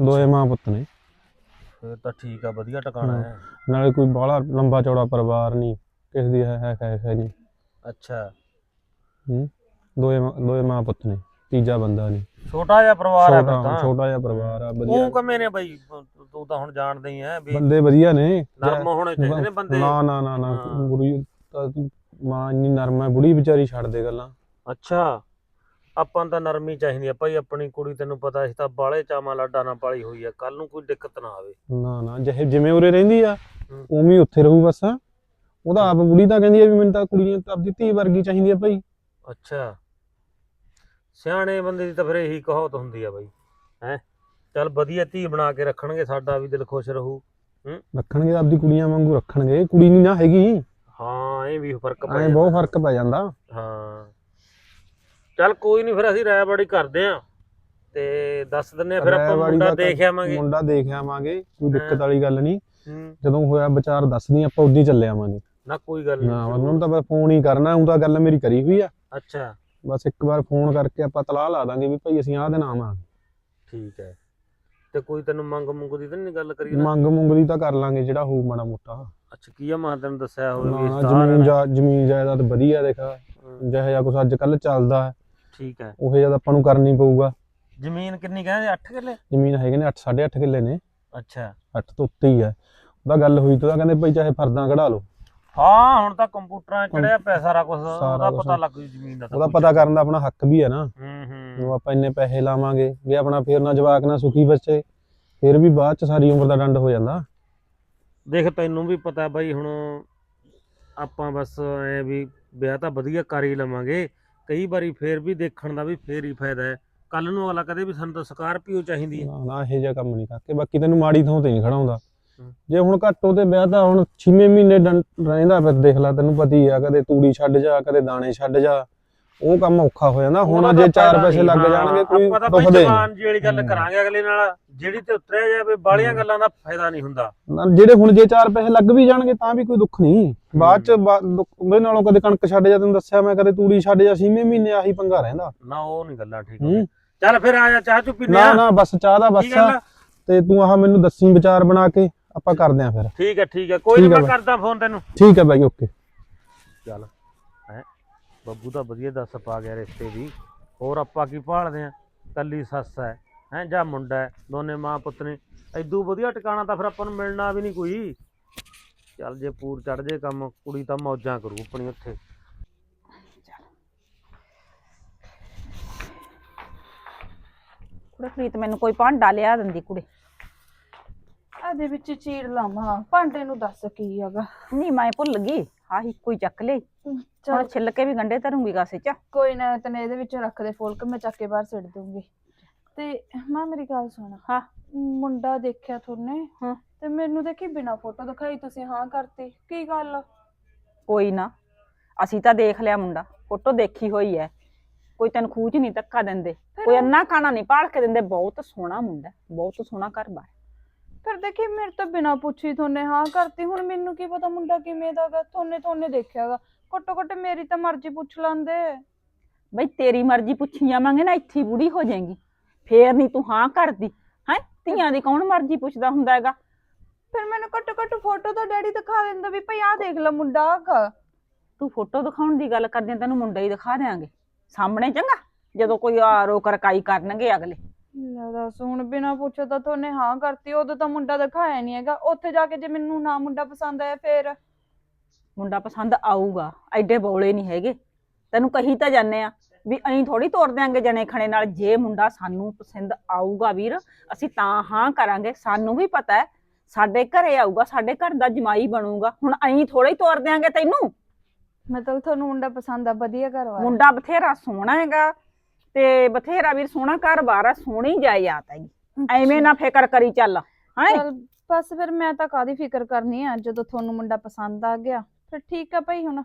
ਦੋਏ ਮਾਂ ਪੁੱਤ ਨੇ। ਫਿਰ ਤਾਂ ਠੀਕ ਆ ਵਧੀਆ ਟਿਕਾਣਾ ਹਾਂ। ਹੈ। ਨਾਲੇ ਕੋਈ ਬਾਹਲਾ ਲੰਬਾ ਚੌੜਾ ਪਰਿਵਾਰ ਨਹੀਂ ਕਿਸੇ ਦੀ ਹੈ ਹੈ ਹੈ ਹੈ ਨਹੀਂ। ਅੱਛਾ। ਹੂੰ ਦੋਏ ਮਾਂ- ਦੋਏ ਮਾਂ ਪੁੱਤ ਨੇ। ਤੀਜਾ ਬੰਦਾ ਨਹੀਂ ਛੋਟਾ ਜਿਹਾ ਪਰਿਵਾਰ ਹੈ ਫਿਰ ਛੋਟਾ ਤਾਂ। ਛੋਟਾ ਜਿਹਾ ਪਰਿਵਾਰ ਆ ਵਧੀਆ। ਉਹ ਕਮੇ ਨੇ ਬਾਈ? ਤੂੰ ਤੂੰ ਹੁਣ ਜਾਣਦਾ ਹੀ ਹੈ ਵੀ ਬੰਦੇ ਵਧੀਆ ਨੇ। ਨਰਮ ਹੋਣੇ ਚਾਹੀਦੇ ਨੇ ਬੰਦੇ। ਨਾ ਨਾ ਨਾ ਨਾ ਹਾਂ। ਬੁੜੀ ਤਾਂ ਮਾਂ ਇੰਨੀ ਨਰਮ ਹੈ ਬੁੜੀ ਵਿਚਾਰੀ ਛੱਡ ਦੇ ਗੱਲਾਂ। ਅੱਛਾ ਆਪਾਂ ਨੂੰ ਤਾਂ ਨਰਮੀ ਚਾਹੀਦੀ ਆ ਭਾਈ ਆਪਣੀ ਕੁੜੀ ਤੈਨੂੰ ਪਤਾ ਸੀ ਤਾਂ ਬਾਲੇ ਚਾਵਾਂ ਲਾਡਾ ਨਾਲ ਪਾਲੀ ਹੋਈ ਆ ਕੱਲ ਨੂੰ ਕੋਈ ਦਿੱਕਤ ਨਾ ਆਵੇ। ਨਾ ਨਾ ਜਿਹੇ ਜਿਵੇਂ ਉਰੇ ਰਹਿੰਦੀ ਆ ਹੂੰ। ਉਵੇਂ ਹੀ ਉੱਥੇ ਰਹੂ ਬਸ। ਉਹਦਾ ਆਪ ਬੁੜੀ ਤਾਂ ਕਹਿੰਦੀ ਆ ਵੀ ਮੈਨੂੰ ਤਾਂ ਕੁੜੀਆਂ ਤਾਂ ਆਪਦੀ ਧੀ ਵਰਗੀ ਚਾਹੀਦੀ ਆ ਭਾਈ। ਅੱਛਾ। ਸਿਆਣੇ ਬੰਦੇ ਦੀ ਤਾਂ ਫਿਰ ਇਹੀ ਕਹਾਵਤ ਹੁੰਦੀ ਆ ਬਾਈ ਹੈ? ਚੱਲ ਵਧੀਆ ਧੀ ਬਣਾ ਕੇ ਰੱਖਣਗੇ ਸਾਡਾ ਵੀ ਦਿਲ ਖੁਸ਼ ਰਹੂ ਰੱਖਣਗੇ ਤਾਂ ਆਪਦੀ ਕੁੜੀਆਂ ਵਾਂਗੂ ਰੱਖਣਗੇ ਕੁੜੀ ਨਹੀਂ ਨਾ ਹੈਗੀ। ਹਾਂ ਇਹ ਵੀ ਫ਼ਰਕ ਪੈ ਐ ਜਾਂਦਾ। ਬਹੁਤ ਫ਼ਰਕ ਪੈ ਜਾਂਦਾ। ਹਾਂ। ਚੱਲ ਕੋਈ ਨਹੀਂ ਫਿਰ ਅਸੀਂ ਰਾਇ ਬੜੀ ਕਰਦੇ ਆ ਤੇ ਦੱਸ ਦਿੰਨੇ ਆ ਫਿਰ ਆਪਾਂ ਮੁੰਡਾ ਦਾ ਦੇਖ ਆਵਾਂਗੇ। ਮੁੰਡਾ ਦੇਖ ਆਵਾਂਗੇ ਕੋਈ ਦਿੱਕਤ ਹਾਂ। ਵਾਲੀ ਗੱਲ ਨਹੀਂ ਹੂੰ, ਜਦੋਂ ਹੋਇਆ ਵਿਚਾਰ ਦੱਸਦੀ ਆਪਾਂ ਉਦੋਂ ਹੀ ਚੱਲੇ ਆਵਾਂਗੇ। ਨਾ ਕੋਈ ਗੱਲ ਨਾ। ਨਹੀਂ ਉਹਨਾਂ ਨੂੰ ਤਾਂ ਬਸ ਫੋਨ ਹੀ ਕਰਨਾ ਉਹ ਤਾਂ ਗੱਲ ਮੇਰੀ ਕਰੀ ਹੋਈ ਆ। ਅੱਛਾ। ਬਸ ਇੱਕ ਵਾਰ ਫੋਨ ਕਰਕੇ ਆਪਾਂ ਤਲਾਹ ਲਾ ਦਾਂਗੇ ਵੀ ਭਾਈ ਅਸੀਂ ਆਹ ਦਿਨ ਆਵਾਂਗੇ। ਠੀਕ ਹੈ। ਤੇ ਕੋਈ ਤੈਨੂੰ ਮੰਗ ਮੁੰਗ ਦੀ ਤਾਂ ਨਹੀਂ ਗੱਲ ਕਰੀ ਨਾ? ਮੰਗ ਮੁੰਗ ਦੀ ਤਾਂ ਕਰ ਲਾਂਗੇ ਜਿਹੜਾ ਹੋਊ ਮਾੜਾ ਮੋਟਾ। ਅੱਛਾ ਕੀ ਆ ਮੈਂ ਤੈਨੂੰ ਦੱਸਿਆ ਹੋਵੇ ਵੀ ਨਾ ਜ਼ਮੀਨ ਦਾ- ਜਾ ਜ਼ਮੀਨ ਜਾਇਦਾਦ ਵਧੀਆ ਦੇਖਾ। ਜਿਹੋ ਜਿਹਾ ਕੁਛ ਅੱਜ ਕੱਲ ਚੱਲਦਾ ਹੈ। ਠੀਕ ਹੈ। ਉਹ ਜ਼ਿਆਦਾ ਆਪਾਂ ਨੂੰ ਕਰਨੀ ਪਊਗਾ। ਜ਼ਮੀਨ ਕਿੰਨੀ ਕਹਿੰਦੇ? 8 ਕਿੱਲੇ? ਜ਼ਮੀਨ ਹੈਗੇ ਨੇ 8 8.5 ਕਿੱਲੇ ਨੇ। ਅੱਛਾ। 8 ਤੋਂ ਉੱਤੇ ਹੀ ਹੈ। ਉਹਦਾ ਗੱਲ ਹੋਈ ਤਾਂ ਕਹਿੰਦੇ ਭਾਈ ਚਾਹੇ ਫਰਦਾਂ ਕਢਾ ਲਓ। ਹਾਂ ਹੁਣ ਤਾਂ ਕੰਪਿਊਟਰਾਂ 'ਚ ਚੜਿਆ ਪਿਆ ਸਾਰਾ ਕੁਝ ਉਹਦਾ। ਪਤਾ ਲੱਗ ਜੂ ਜ਼ਮੀਨ ਦਾ ਉਹਦਾ। ਪਤਾ ਕਰਨ ਦਾ ਆਪਣਾ ਹੱਕ ਵੀ ਹੈ ਨਾ। ਹੂੰ ਹੂੰ। ਜਦੋਂ ਆਪਾਂ ਇੰਨੇ ਪੈਸੇ ਲਾਵਾਂਗੇ ਵੀ ਆਪਣਾ ਫੇਰ ਨਾ ਜਵਾਕ ਨਾ ਸੁਖੀ ਬੱਚੇ ਫਿਰ ਵੀ ਬਾਅਦ ਚ ਸਾਰੀ ਉਮਰ ਦਾ ਡੰਡ ਹੋ ਜਾਂਦਾ। ਦੇਖ ਤੈਨੂੰ ਵੀ ਪਤਾ ਬਾਈ ਹੁਣ ਆਪਾਂ ਬਸ ਐ ਵੀ ਵਿਆਹ ਤਾਂ ਵਧੀਆ ਕਰ ਹੀ ਲਵਾਂਗੇ। ਕਈ ਵਾਰੀ ਫੇਰ ਵੀ ਦੇਖਣ ਦਾ ਵੀ ਫੇਰ ਹੀ ਫਾਇਦਾ ਹੈ। ਕੱਲ ਨੂੰ ਅਗਲਾ ਕਦੇ ਵੀ ਸਾਨੂੰ ਤਾਂ ਸਕਾਰਪੀਓ ਚਾਹੀਦੀ ਹੈ। ਨਾ ਨਾ ਇਹੋ ਜਿਹਾ ਕੰਮ ਨਹੀਂ ਕਰਕੇ। ਬਾਕੀ ਤੈਨੂੰ ਮਾੜੀ ਥਾਂ ਤੇ ਨਹੀਂ ਖੜਾਉਂਦਾ। ਜੇ ਹੁਣ ਘੱਟ ਉਹਦੇ ਵਿਆਹ ਤਾਂ ਹੁਣ 6 ਮਹੀਨੇ ਰਹਿੰਦਾ ਫਿਰ ਦੇਖ ਲੈ ਤੈਨੂੰ ਪਤਾ ਹੀ ਆ ਕਦੇ ਤੂੜੀ ਛੱਡ ਜਾ ਕਦੇ ਦਾਣੇ ਛੱਡ ਜਾ ਉਹ ਕੰਮ ਔਖਾ ਹੋ ਜਾਂਦਾ। ਹੁਣ ਜੇ ਤਾਂ ਚਾਰ ਫਾਇਦਾ ਪੈਸੇ ਨਹੀਂ, ਲੱਗ ਜਾਣਗੇ ਕੋਈ ਤਾਂ ਬਈ ਦੁਖਦੇ ਜਵਾਨ ਜੀ ਵਾਲੀ ਗੱਲ। ਕਰਾਂਗੇ ਅਗਲੇ ਨਾਲ ਜਿਹੜੀ ਤੇ ਉਤਰਿਆ ਜਾਵੇ ਬਾਲੀਆਂ ਗੱਲਾਂ ਦਾ ਫਾਇਦਾ ਨਹੀਂ ਹੁੰਦਾ। ਜਿਹੜੇ ਹੁਣ ਜੇ ਚਾਰ ਪੈਸੇ ਲੱਗ ਵੀ ਜਾਣਗੇ ਤਾਂ ਵੀ ਕੋਈ ਦੁੱਖ ਨਹੀਂ। ਬਾਅਦ ਚ ਦੁੱਖ- ਉਹਦੇ ਨਾਲੋਂ ਕਦੇ ਕਣਕ ਛੱਡ ਜਾ ਤੈਨੂੰ ਦੱਸਿਆ ਮੈਂ ਕਦੇ ਤੂੜੀ ਛੱਡ ਜਾ ਛੇਵੇਂ ਮਹੀਨੇ ਆਹੀ ਪੰਗਾ ਰਹਿੰਦਾ। ਨਾ ਉਹ ਨਹੀਂ ਗੱਲਾਂ ਠੀਕ ਹੂੰ। ਚੱਲ ਫਿਰ ਆ ਜਾ ਚਾਹ ਚੁ ਪੀਨੇ ਨਾ ਨਾ ਬਸ ਚਾਹ ਦਾ ਬਸ? ਤੇ ਤੂੰ ਆਹ ਮੈਨੂੰ ਦੱਸੀ ਵਿਚਾਰ ਬਣਾ ਕੇ। ਆਪਾਂ ਕਰਦੇ ਆਂ ਫਿਰ। ਠੀਕ ਹੈ ਠੀਕ ਹੈ। ਕੋਈ ਨਹੀਂ ਠੀਕ ਹੈ ਮੈਂ ਬਾਈ। ਕਰਦਾ ਫੋਨ ਤੈਨੂੰ। ਠੀਕ ਹੈ ਬਾਈ ਓਕੇ ਚੱਲ ਹੈ। ਬੱਬੂ ਤਾਂ ਵਧੀਆ ਦੱਸ ਪਾ ਗਿਆ ਰਿਸ਼ਤੇ ਦੀ। ਹੋਰ ਆਪਾਂ ਕੀ ਭਾਲਦੇ ਆ ਕੱਲੀ ਸੱਸ ਹੈ ਹੈ ਜਾਂ ਮੁੰਡਾ ਹੈ ਦੋਨੇ ਮਾਂ ਪੁੱਤ ਨੇ। ਐਦੂ ਵਧੀਆ ਟਿਕਾਣਾ ਤਾਂ ਫਿਰ ਆਪਾਂ ਨੂੰ ਮਿਲਣਾ ਵੀ ਨਹੀਂ ਕੋਈ। ਚੱਲ ਜੇ ਪੂਰ ਚੜ ਜੇ ਕੰਮ ਕੁੜੀ ਤਾਂ ਮੌਜਾਂ ਕਰੂ ਆਪਣੀ ਉੱਥੇ। ਕੁੜੇ ਪ੍ਰੀਤ ਮੈਨੂੰ ਕੋਈ ਭਾਂਡਾ ਲਿਆ ਦਿੰਦੀ ਕੁੜੇ। ਇਹਦੇ ਵਿੱਚ ਚੀਰ ਲਾਵਾਂ। ਭਾਂਡੇ ਨੂੰ ਦੱਸ ਕੀ ਹੈਗਾ। ਨਹੀਂ ਮੈਂ ਭੁੱਲ ਗਈ। ਆਹੀ ਕੋਈ ਚੱਕ ਲਈ। ਹੁਣ ਛਿੱਲ ਕੇ ਵੀ ਗੰਡੇ ਧਰੂੰਗੀ ਗਾਸੇ ਚ। ਕੋਈ ਨਾ ਤਨੇ ਇਹਦੇ ਵਿੱਚ ਰੱਖ ਦੇ ਫੁਲਕ ਮੈਂ ਚੱਕ ਕੇ ਬਾਹਰ ਸਿੱਟ ਦੂੰਗੀ। ਤੇ ਮਾਂ ਮੇਰੀ ਗੱਲ ਸੁਣ। ਹਾਂ। ਮੁੰਡਾ ਦੇਖਿਆ ਤੁਹਾਨੇ ਹਾਂ। ਤੇ ਮੈਨੂੰ ਦੇਖੀ ਬਿਨਾ ਫੋਟੋ ਦਿਖਾਈ ਤੁਸੀਂ ਹਾਂ ਕਰਤੀ। ਕੀ ਗੱਲ? ਕੋਈ ਨਾ। ਅਸੀਂ ਤਾਂ ਦੇਖ ਲਿਆ ਮੁੰਡਾ। ਫੋਟੋ ਦੇਖੀ ਹੋਈ ਐ। ਕੋਈ ਤੈਨੂੰ ਖੂਚ ਨਹੀਂ ਧੱਕਾ ਦਿੰਦੇ। ਕੋਈ ਅੰਨਾ ਖਾਣਾ ਨਹੀਂ ਪਾਲ ਕੇ ਦਿੰਦੇ। ਬਹੁਤ ਸੋਹਣਾ ਮੁੰਡਾ। ਬਹੁਤ ਸੋਹਣਾ ਘਰ ਬਾਰ। ਫਿਰ ਦੇਖੀ ਮੇਰੇ ਤੋਂ ਬਿਨਾ ਪੁੱਛੀ ਤੁਹਾਨੇ ਹਾਂ ਕਰਤੀ ਹੁਣ ਮੈਨੂੰ ਕੀ ਪਤਾ ਮੁੰਡਾ ਕਿਵੇਂ ਦਾਗਾ ਤੁਹਾਨੇ ਤੁਹਾਨੇ ਦੇਖਿਆਗਾ ਘੱਟੋ ਘੱਟ ਮੇਰੀ ਤਾਂ ਮਰਜ਼ੀ ਪੁੱਛ ਲੈਂਦੇ। ਬਈ ਤੇਰੀ ਮਰਜ਼ੀ ਪੁੱਛੀ ਜਾਵਾਂਗੇ ਨਾ ਇੱਥੇ ਹੀ ਬੁੜੀ ਹੋ ਜਾਏਗੀ। ਫੇਰ ਨਹੀਂ ਤੂੰ ਹਾਂ ਕਰਦੀ ਹੈ? ਧੀਆਂ ਦੀ ਕੌਣ ਮਰਜ਼ੀ ਪੁੱਛਦਾ ਹੁੰਦਾ ਹੈਗਾ? ਫਿਰ ਮੈਨੂੰ ਘੱਟੋ ਘੱਟ ਫੋਟੋ ਤਾਂ ਡੈਡੀ ਦਿਖਾ ਦਿੰਦਾ ਵੀ ਭਈ ਆਹ ਦੇਖ ਲੈ ਮੁੰਡਾ ਆਗਾ ਤੂੰ ਫੋਟੋ ਦਿਖਾਉਣ ਦੀ ਗੱਲ ਕਰਦੀ ਆਂ, ਤੈਨੂੰ ਮੁੰਡਾ ਹੀ ਦਿਖਾ ਦਿਆਂਗੇ। ਸਾਹਮਣੇ ਚੰਗਾ ਜਦੋਂ ਕੋਈ ਆਰੋ ਕਰਕਾਈ ਕਰਨਗੇ ਅਗਲੇ। ਲੈ ਦੱਸ ਹੁਣ ਬਿਨਾ ਪੁੱਛੇ ਤਾਂ ਤੁਹਾਨੇ ਹਾਂ ਕਰਤੀ ਉਦੋਂ ਤਾਂ ਮੁੰਡਾ ਦਿਖਾਇਆ ਨਹੀਂ ਹੈਗਾ। ਉੱਥੇ ਜਾ ਕੇ ਜੇ ਮੈਨੂੰ ਨਾ ਮੁੰਡਾ ਪਸੰਦ ਆਇਆ ਫੇਰ? ਮੁੰਡਾ ਪਸੰਦ ਆਊਗਾ ਐਡੇ ਬੋਲੇ ਨਹੀਂ ਹੈਗੇ। ਤੈਨੂੰ ਕਹੀ ਤਾਂ ਜਾਂਦੇ ਆ ਵੀ ਐਂ ਥੋੜੀ ਤੋੜ ਦਿਆਂਗੇ ਜਣੇ ਖਣੇ ਨਾਲ ਜੇ ਮੁੰਡਾ ਸਾਨੂੰ ਪਸੰਦ ਆਊਗਾ ਵੀਰ ਅਸੀਂ ਤਾਂ ਹਾਂ ਕਰਾਂਗੇ। ਸਾਨੂੰ ਵੀ ਪਤਾ ਹੈ ਸਾਡੇ ਘਰੇ ਆਊਗਾ ਸਾਡੇ ਘਰ ਦਾ ਜਮਾਈ ਬਣੂਗਾ। ਹੁਣ ਐਂ ਥੋੜਾ ਹੀ ਤੋੜ ਦਿਆਂਗੇ ਤੈਨੂੰ। ਮਤਲਬ ਤੁਹਾਨੂੰ ਮੁੰਡਾ ਪਸੰਦ ਆ ਵਧੀਆ ਘਰਵਾ ਮੁੰਡਾ ਬਥੇਰਾ ਸੋਹਣਾ ਹੈਗਾ। ਤੇ ਬਥੇਰਾ ਵੀਰ ਸੋਹਣਾ ਘਰ-ਬਾਰ ਆ ਸੋਹਣੀ ਜਾਇਦਾਦ ਹੈਗੀ। ਐਵੇਂ ਨਾ ਫਿਕਰ ਕਰੀ ਚੱਲ ਹੈਂ? ਚੱਲ ਬਸ ਫਿਰ ਮੈਂ ਤਾਂ ਕਾਦੀ ਫਿਕਰ ਕਰਨੀ ਆ ਜਦੋਂ ਤੁਹਾਨੂੰ ਮੁੰਡਾ ਪਸੰਦ ਆ ਗਿਆ ਫਿਰ ਠੀਕ ਆ ਭਈ ਹੁਣ।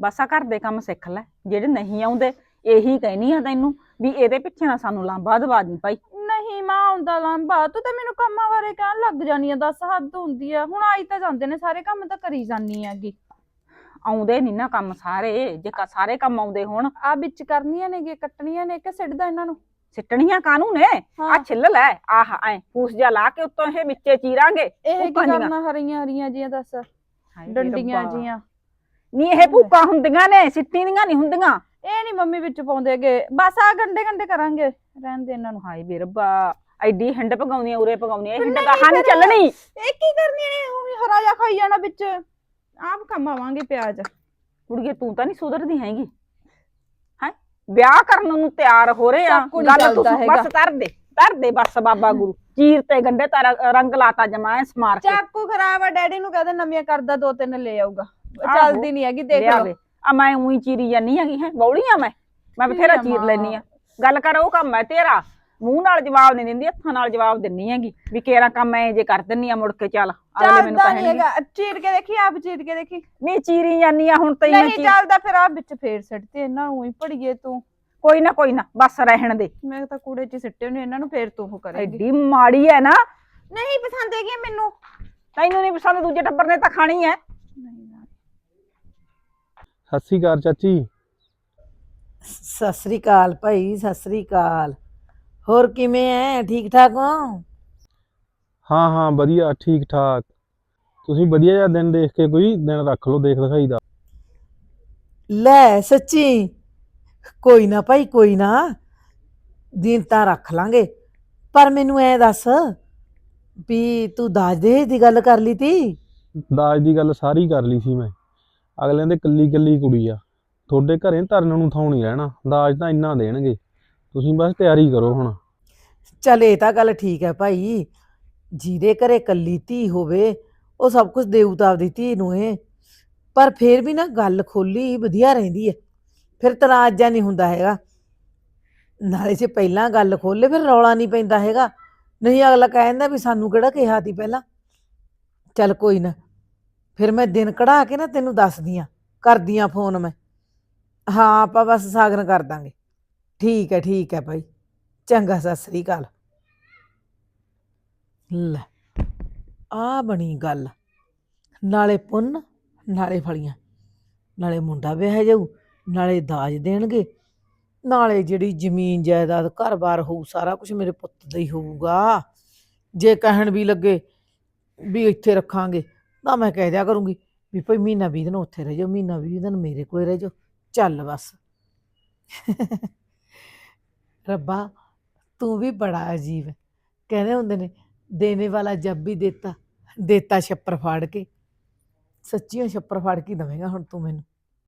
ਬਸ ਆ ਘਰ ਦੇ ਕੰਮ ਸਿੱਖ ਲੈ ਜਿਹੜੇ ਨਹੀਂ ਆਉਂਦੇ ਇਹੀ ਕਹਿਨੀ ਆ ਤੈਨੂੰ ਵੀ ਇਹਦੇ ਪਿੱਛੇ ਨਾ ਸਾਨੂੰ ਲਾਂਬਾ ਦਵਾ ਦੀ ਭਾਈ। ਨਹੀਂ ਮਾਂ ਆਉਂਦਾ ਲੰਬਾ ਤੂੰ ਤਾਂ ਮੈਨੂੰ ਕੰਮਾਂ ਬਾਰੇ ਕਹਿਣ ਲੱਗ ਜਾਨੀ ਆ ਦੱਸ ਹੱਦ ਹੁੰਦੀ ਆ। ਹੁਣ ਆਈ ਤਾਂ ਜਾਂਦੇ ਨੇ ਸਾਰੇ ਕੰਮ ਤਾਂ ਕਰੀ ਜਾਨੀ ਆਗੀ ਆਉਂਦੇ ਨਹੀਂ ਨਾ ਕੰਮ ਸਾਰੇ ਜੇ ਕ- ਸਾਰੇ ਕੰਮ ਆਉਂਦੇ ਹੋਣ। ਆ ਵਿੱਚ ਕਰਨੀਆਂ ਨੇਗੇ ਕੱਟਣੀਆਂ ਨੇ ਕਿ ਸਿੱਟਦਾ ਇਹਨਾਂ ਨੂੰ? ਸਿੱਟਣੀਆਂ ਕਾਨੂੰ ਨੇ? ਆ ਹਾਂ। ਛਿੱਲ ਲੈ ਆਹ ਐ ਫੂਸ ਜਾ ਲਾ ਕੇ ਉੱਤੋਂ ਇਹ ਵਿੱਚੇ ਚੀਰਾਂਗੇ ਇਹ ਕੀ ਭੁੱਕਾਂ। ਕਰਨਾ ਹਰੀਆਂ ਹਰੀਆਂ ਜੀਆਂ ਦੱਸ? ਹਾਏ ਡੰਡੀਆਂ ਰੱਬਾ। ਜੀਆਂ। ਨਹੀਂ ਇਹ ਭੂਕਾਂ ਹੁੰਦੀਆਂ ਨੇ ਸਿੱਟੀ ਦੀਆਂ ਨਹੀਂ ਹੁੰਦੀਆਂ। ਇਹ ਨਹੀਂ ਮੰਮੀ ਵਿੱਚ ਪਾਉਂਦੇਗੇ ਬਸ ਆ ਗੰਡੇ ਗੰਡੇ ਕਰਾਂਗੇ। ਰਹਿਣ ਦੇ ਇਹਨਾਂ ਨੂੰ। ਹਾਏ ਵੇ ਰੱਬਾ ਐਡੀ ਹਿੰਡ ਪਗਾਉਂਦੀਆਂ ਉਰੇ ਪਗਾਉਂਦੀਆਂ ਇਹ ਹਿੰਡ ਨਹੀਂ ਗਾਹਾਂ ਨਹੀਂ ਫਿਰ- ਚੱਲਣੀ। ਇਹ ਕੀ ਕਰਨੀਆਂ ਨੇ? ਉਹ ਵੀ ਹਰਾ ਜਾ ਖਾਈ ਜਾਣਾ ਵਿੱਚ। ਆਪ ਕਮਾਵਾਂਗੇ ਪਿਆਜ਼। ਕੁੜੀਏ ਤੂੰ ਤਾਂ ਨਹੀਂ ਸੁਧਰਦੀ ਹੈਗੀ। ਹੈ? ਵਿਆਹ ਕਰਨ ਨੂੰ ਤਿਆਰ ਹੋ ਰਹੇ ਆ। ਗੱਲ ਤੂੰ। ਬਸ ਧਰ ਦੇ ਧਰ ਦੇ ਬਸ ਬਾਬਾ ਗੁਰੂ। ਚੀਰ ਤੇ ਗੰਡੇ ਤਾਰਾ ਰੰਗ ਲਾਤਾ ਜਮਾ ਐ ਸਮਾਰ ਕੇ। ਚਾਕੂ ਖਰਾਬ ਆ ਡੈਡੀ ਨੂੰ ਕਹਦੇ ਨਵੀਆਂ ਕਰਦਾ ਦੋ ਤਿੰਨ ਲੈ ਆਊਗਾ। ਚੱਲਦੀ ਨਹੀਂ ਹੈਗੀ ਦੇਖ ਲਓ। ਆ ਮੈਂ ਉਹੀ ਚੀਰੀ ਜਾਨੀ ਹੈਗੀ ਹੈ? ਬੌਲੀਆਂ ਮੈਂ। ਮੈਂ ਬਥੇਰਾ ਚੀਰੀ। ਲੈਨੀ ਆ। ਗੱਲ ਕਰ ਉਹ ਕੰਮ ਹੈ ਤੇਰਾ। ਮੂੰਹ ਨਾਲ ਜਵਾਬ ਨਹੀਂ ਦਿੰਦੀ ਹੱਥਾਂ ਨਾਲ ਜਵਾਬ ਦਿੰਨੀ ਹੈਗੀ ਵੀ ਕੇਰਾ ਕੰਮ ਐ ਜੇ ਕਰ ਦਿੰਨੀ ਆ ਮੁੜ ਕੇ ਚੱਲ ਅਗਲੇ ਮੈਨੂੰ ਚੱਲਦਾ ਨਹੀਂ। ਕਹਿਣਗੇ ਹੈਗਾ। ਚੀਰ ਕੇ ਦੇਖੀ ਆਪ ਚੀਰ ਕੇ ਦੇਖੀ। ਨਹੀਂ ਚੀਰੀ ਜਾਨੀ ਆ ਹੁਣ ਤੈਨੂੰ ਨਹੀਂ ਚੱਲਦਾ ਫਿਰ ਆ ਵਿੱਚ ਫੇਰ ਸਿੱਟਦੇ ਇਹਨਾਂ ਨੂੰ ਹੀ ਪੜੀਏ ਤੂੰ। ਕੋਈ ਨਾ ਕੋਈ ਨਾ ਬਸ ਰਹਿਣ ਦੇ। ਮੈਂ ਤਾਂ ਕੂੜੇ 'ਚ ਸਿੱਟੇ ਨੇ ਇਹਨਾਂ ਨੂੰ ਫੇਰ ਤੂੰ ਉਹ ਕਰੇਗੀ। ਐਡੀ ਮਾੜੀ ਹੈ ਨਾ। ਨਹੀਂ ਪਸੰਦ ਹੈਗੀ ਮੈਨੂੰ। ਤੈਨੂੰ ਨਹੀਂ ਪਸੰਦ ਦੂਜੇ ਟੱਬਰ ਨੇ ਤਾਂ ਖਾਣੀ ਹੈ ਸਤਿ ਸ਼੍ਰੀ ਅਕਾਲ ਚਾਚੀ। ਸਤਿ ਸ੍ਰੀ ਅਕਾਲ ਭਾਈ ਸਤਿ ਸ੍ਰੀ ਅਕਾਲ। ਹੋਰ ਕਿਵੇਂ ਐ? ਠੀਕ ਠਾਕ ਹੋ? ਹਾਂ ਹਾਂ ਵਧੀਆ ਠੀਕ ਠਾਕ। ਤੁਸੀਂ ਵਧੀਆ ਜਿਹਾ ਦਿਨ ਦੇਖ ਕੇ ਕੋਈ ਦਿਨ ਰੱਖ ਲਓ ਦੇਖ ਦਿਖਾਈ ਦਾ। ਲੈ ਸੱਚੀ ਕੋਈ ਨਾ ਭਾਈ ਕੋਈ ਨਾ। ਦਿਨ ਤਾਂ ਰੱਖ ਲਾਂਗੇ। ਪਰ ਮੈਨੂੰ ਐ ਦੱਸ ਵੀ ਤੂੰ ਦਾਜ ਦੇ ਦੀ ਗੱਲ ਕਰ ਲਈ ਤੀ? ਦਾਜ ਦੀ ਗੱਲ ਸਾਰੀ ਕਰ ਲਈ ਸੀ ਮੈਂ। ਅਗਲਿਆਂ ਦੇ ਕੱਲੀ ਕੱਲੀ ਕੁੜੀ ਆ। ਤੁਹਾਡੇ ਘਰੇ ਧਰਨ ਨੂੰ ਥਾਂ ਨਹੀਂ ਰਹਿਣਾ। ਦਾਜ ਤਾਂ ਇੰਨਾ ਦੇਣਗੇ। ਤੁਸੀਂ ਬਸ ਤਿਆਰੀ ਕਰੋ ਹੁਣ। ਚੱਲ ਇਹ ਤਾਂ ਗੱਲ ਠੀਕ ਹੈ ਭਾਈ। ਜਿਹਦੇ ਘਰੇ ਕੱਲੀ ਧੀ ਹੋਵੇ, ਉਹ ਸਭ ਕੁਝ ਦੇਊਤਾ ਆਪਦੀ ਧੀ ਨੂੰ ਏ ਪਰ ਫੇਰ ਵੀ ਨਾ ਗੱਲ ਖੋਲੀ ਵਧੀਆ ਰਹਿੰਦੀ ਹੈ। ਫਿਰ ਤਨਾਜਾ ਨਹੀਂ ਹੁੰਦਾ ਹੈਗਾ। ਨਾਲੇ ਜੇ ਪਹਿਲਾਂ ਗੱਲ ਖੋਲੇ ਫਿਰ ਰੌਲਾ ਨਹੀਂ ਪੈਂਦਾ ਹੈਗਾ। ਨਹੀਂ ਅਗਲਾ ਕਹਿੰਦਾ ਵੀ ਸਾਨੂੰ ਕਿਹੜਾ ਕਿਹਾ ਤੀ ਪਹਿਲਾਂ। ਚੱਲ ਕੋਈ ਨਾ, ਫਿਰ ਮੈਂ ਦਿਨ ਕਢਾ ਕੇ ਨਾ ਤੈਨੂੰ ਦੱਸਦੀ ਆ ਕਰਦੀ ਆ ਫੋਨ ਮੈਂ। ਹਾਂ, ਆਪਾਂ ਬਸ ਸਾਗਰ ਕਰ ਦਾਂਗੇ। ਠੀਕ ਹੈ ਠੀਕ ਹੈ ਭਾਈ। ਚੰਗਾ, ਸਤਿ ਸ੍ਰੀ ਅਕਾਲ। ਲੈ ਆ ਬਣੀ ਗੱਲ। ਨਾਲੇ ਪੁੰਨ, ਨਾਲੇ ਫਲੀਆਂ। ਨਾਲੇ ਮੁੰਡਾ ਵਿਆਹ ਜਾਊ, ਨਾਲੇ ਦਾਜ ਦੇਣਗੇ। ਨਾਲੇ ਜਿਹੜੀ ਜ਼ਮੀਨ ਜਾਇਦਾਦ ਘਰ-ਬਾਰ ਹੋਊ, ਸਾਰਾ ਕੁਝ ਮੇਰੇ ਪੁੱਤ ਦਾ ਹੀ ਹੋਊਗਾ। ਜੇ ਕਹਿਣ ਵੀ ਲੱਗੇ ਵੀ ਇੱਥੇ ਰੱਖਾਂਗੇ, ਤਾਂ ਮੈਂ ਕਹਿ ਦਿਆ ਕਰੂੰਗੀ ਵੀ ਭਾਈ ਮਹੀਨਾ ਵੀਹ ਦਿਨ ਉੱਥੇ ਰਹਿ ਜਾਓ, ਮਹੀਨਾ ਵੀਹ ਦਿਨ ਮੇਰੇ ਕੋਲੇ ਰਹਿ ਜਾਓ। ਚੱਲ ਬਸ। ਰੱਬਾ, ਤੂੰ ਵੀ ਬੜਾ ਅਜੀਬ ਹੈ। ਕਹਿੰਦੇ ਹੁੰਦੇ ਨੇ, ਦੇਣੇ ਵਾਲਾ ਜੱਬ ਵੀ ਦੇਤਾ ਦੇਤਾ ਛੱਪਰ ਫਾੜ ਕੇ। ਸੱਚੀਆਂ ਛੱਪਰ ਫਾੜ ਕੇ ਹੀ ਦਵੇਂਗਾ ਹੁਣ ਤੂੰ ਮੈਨੂੰ।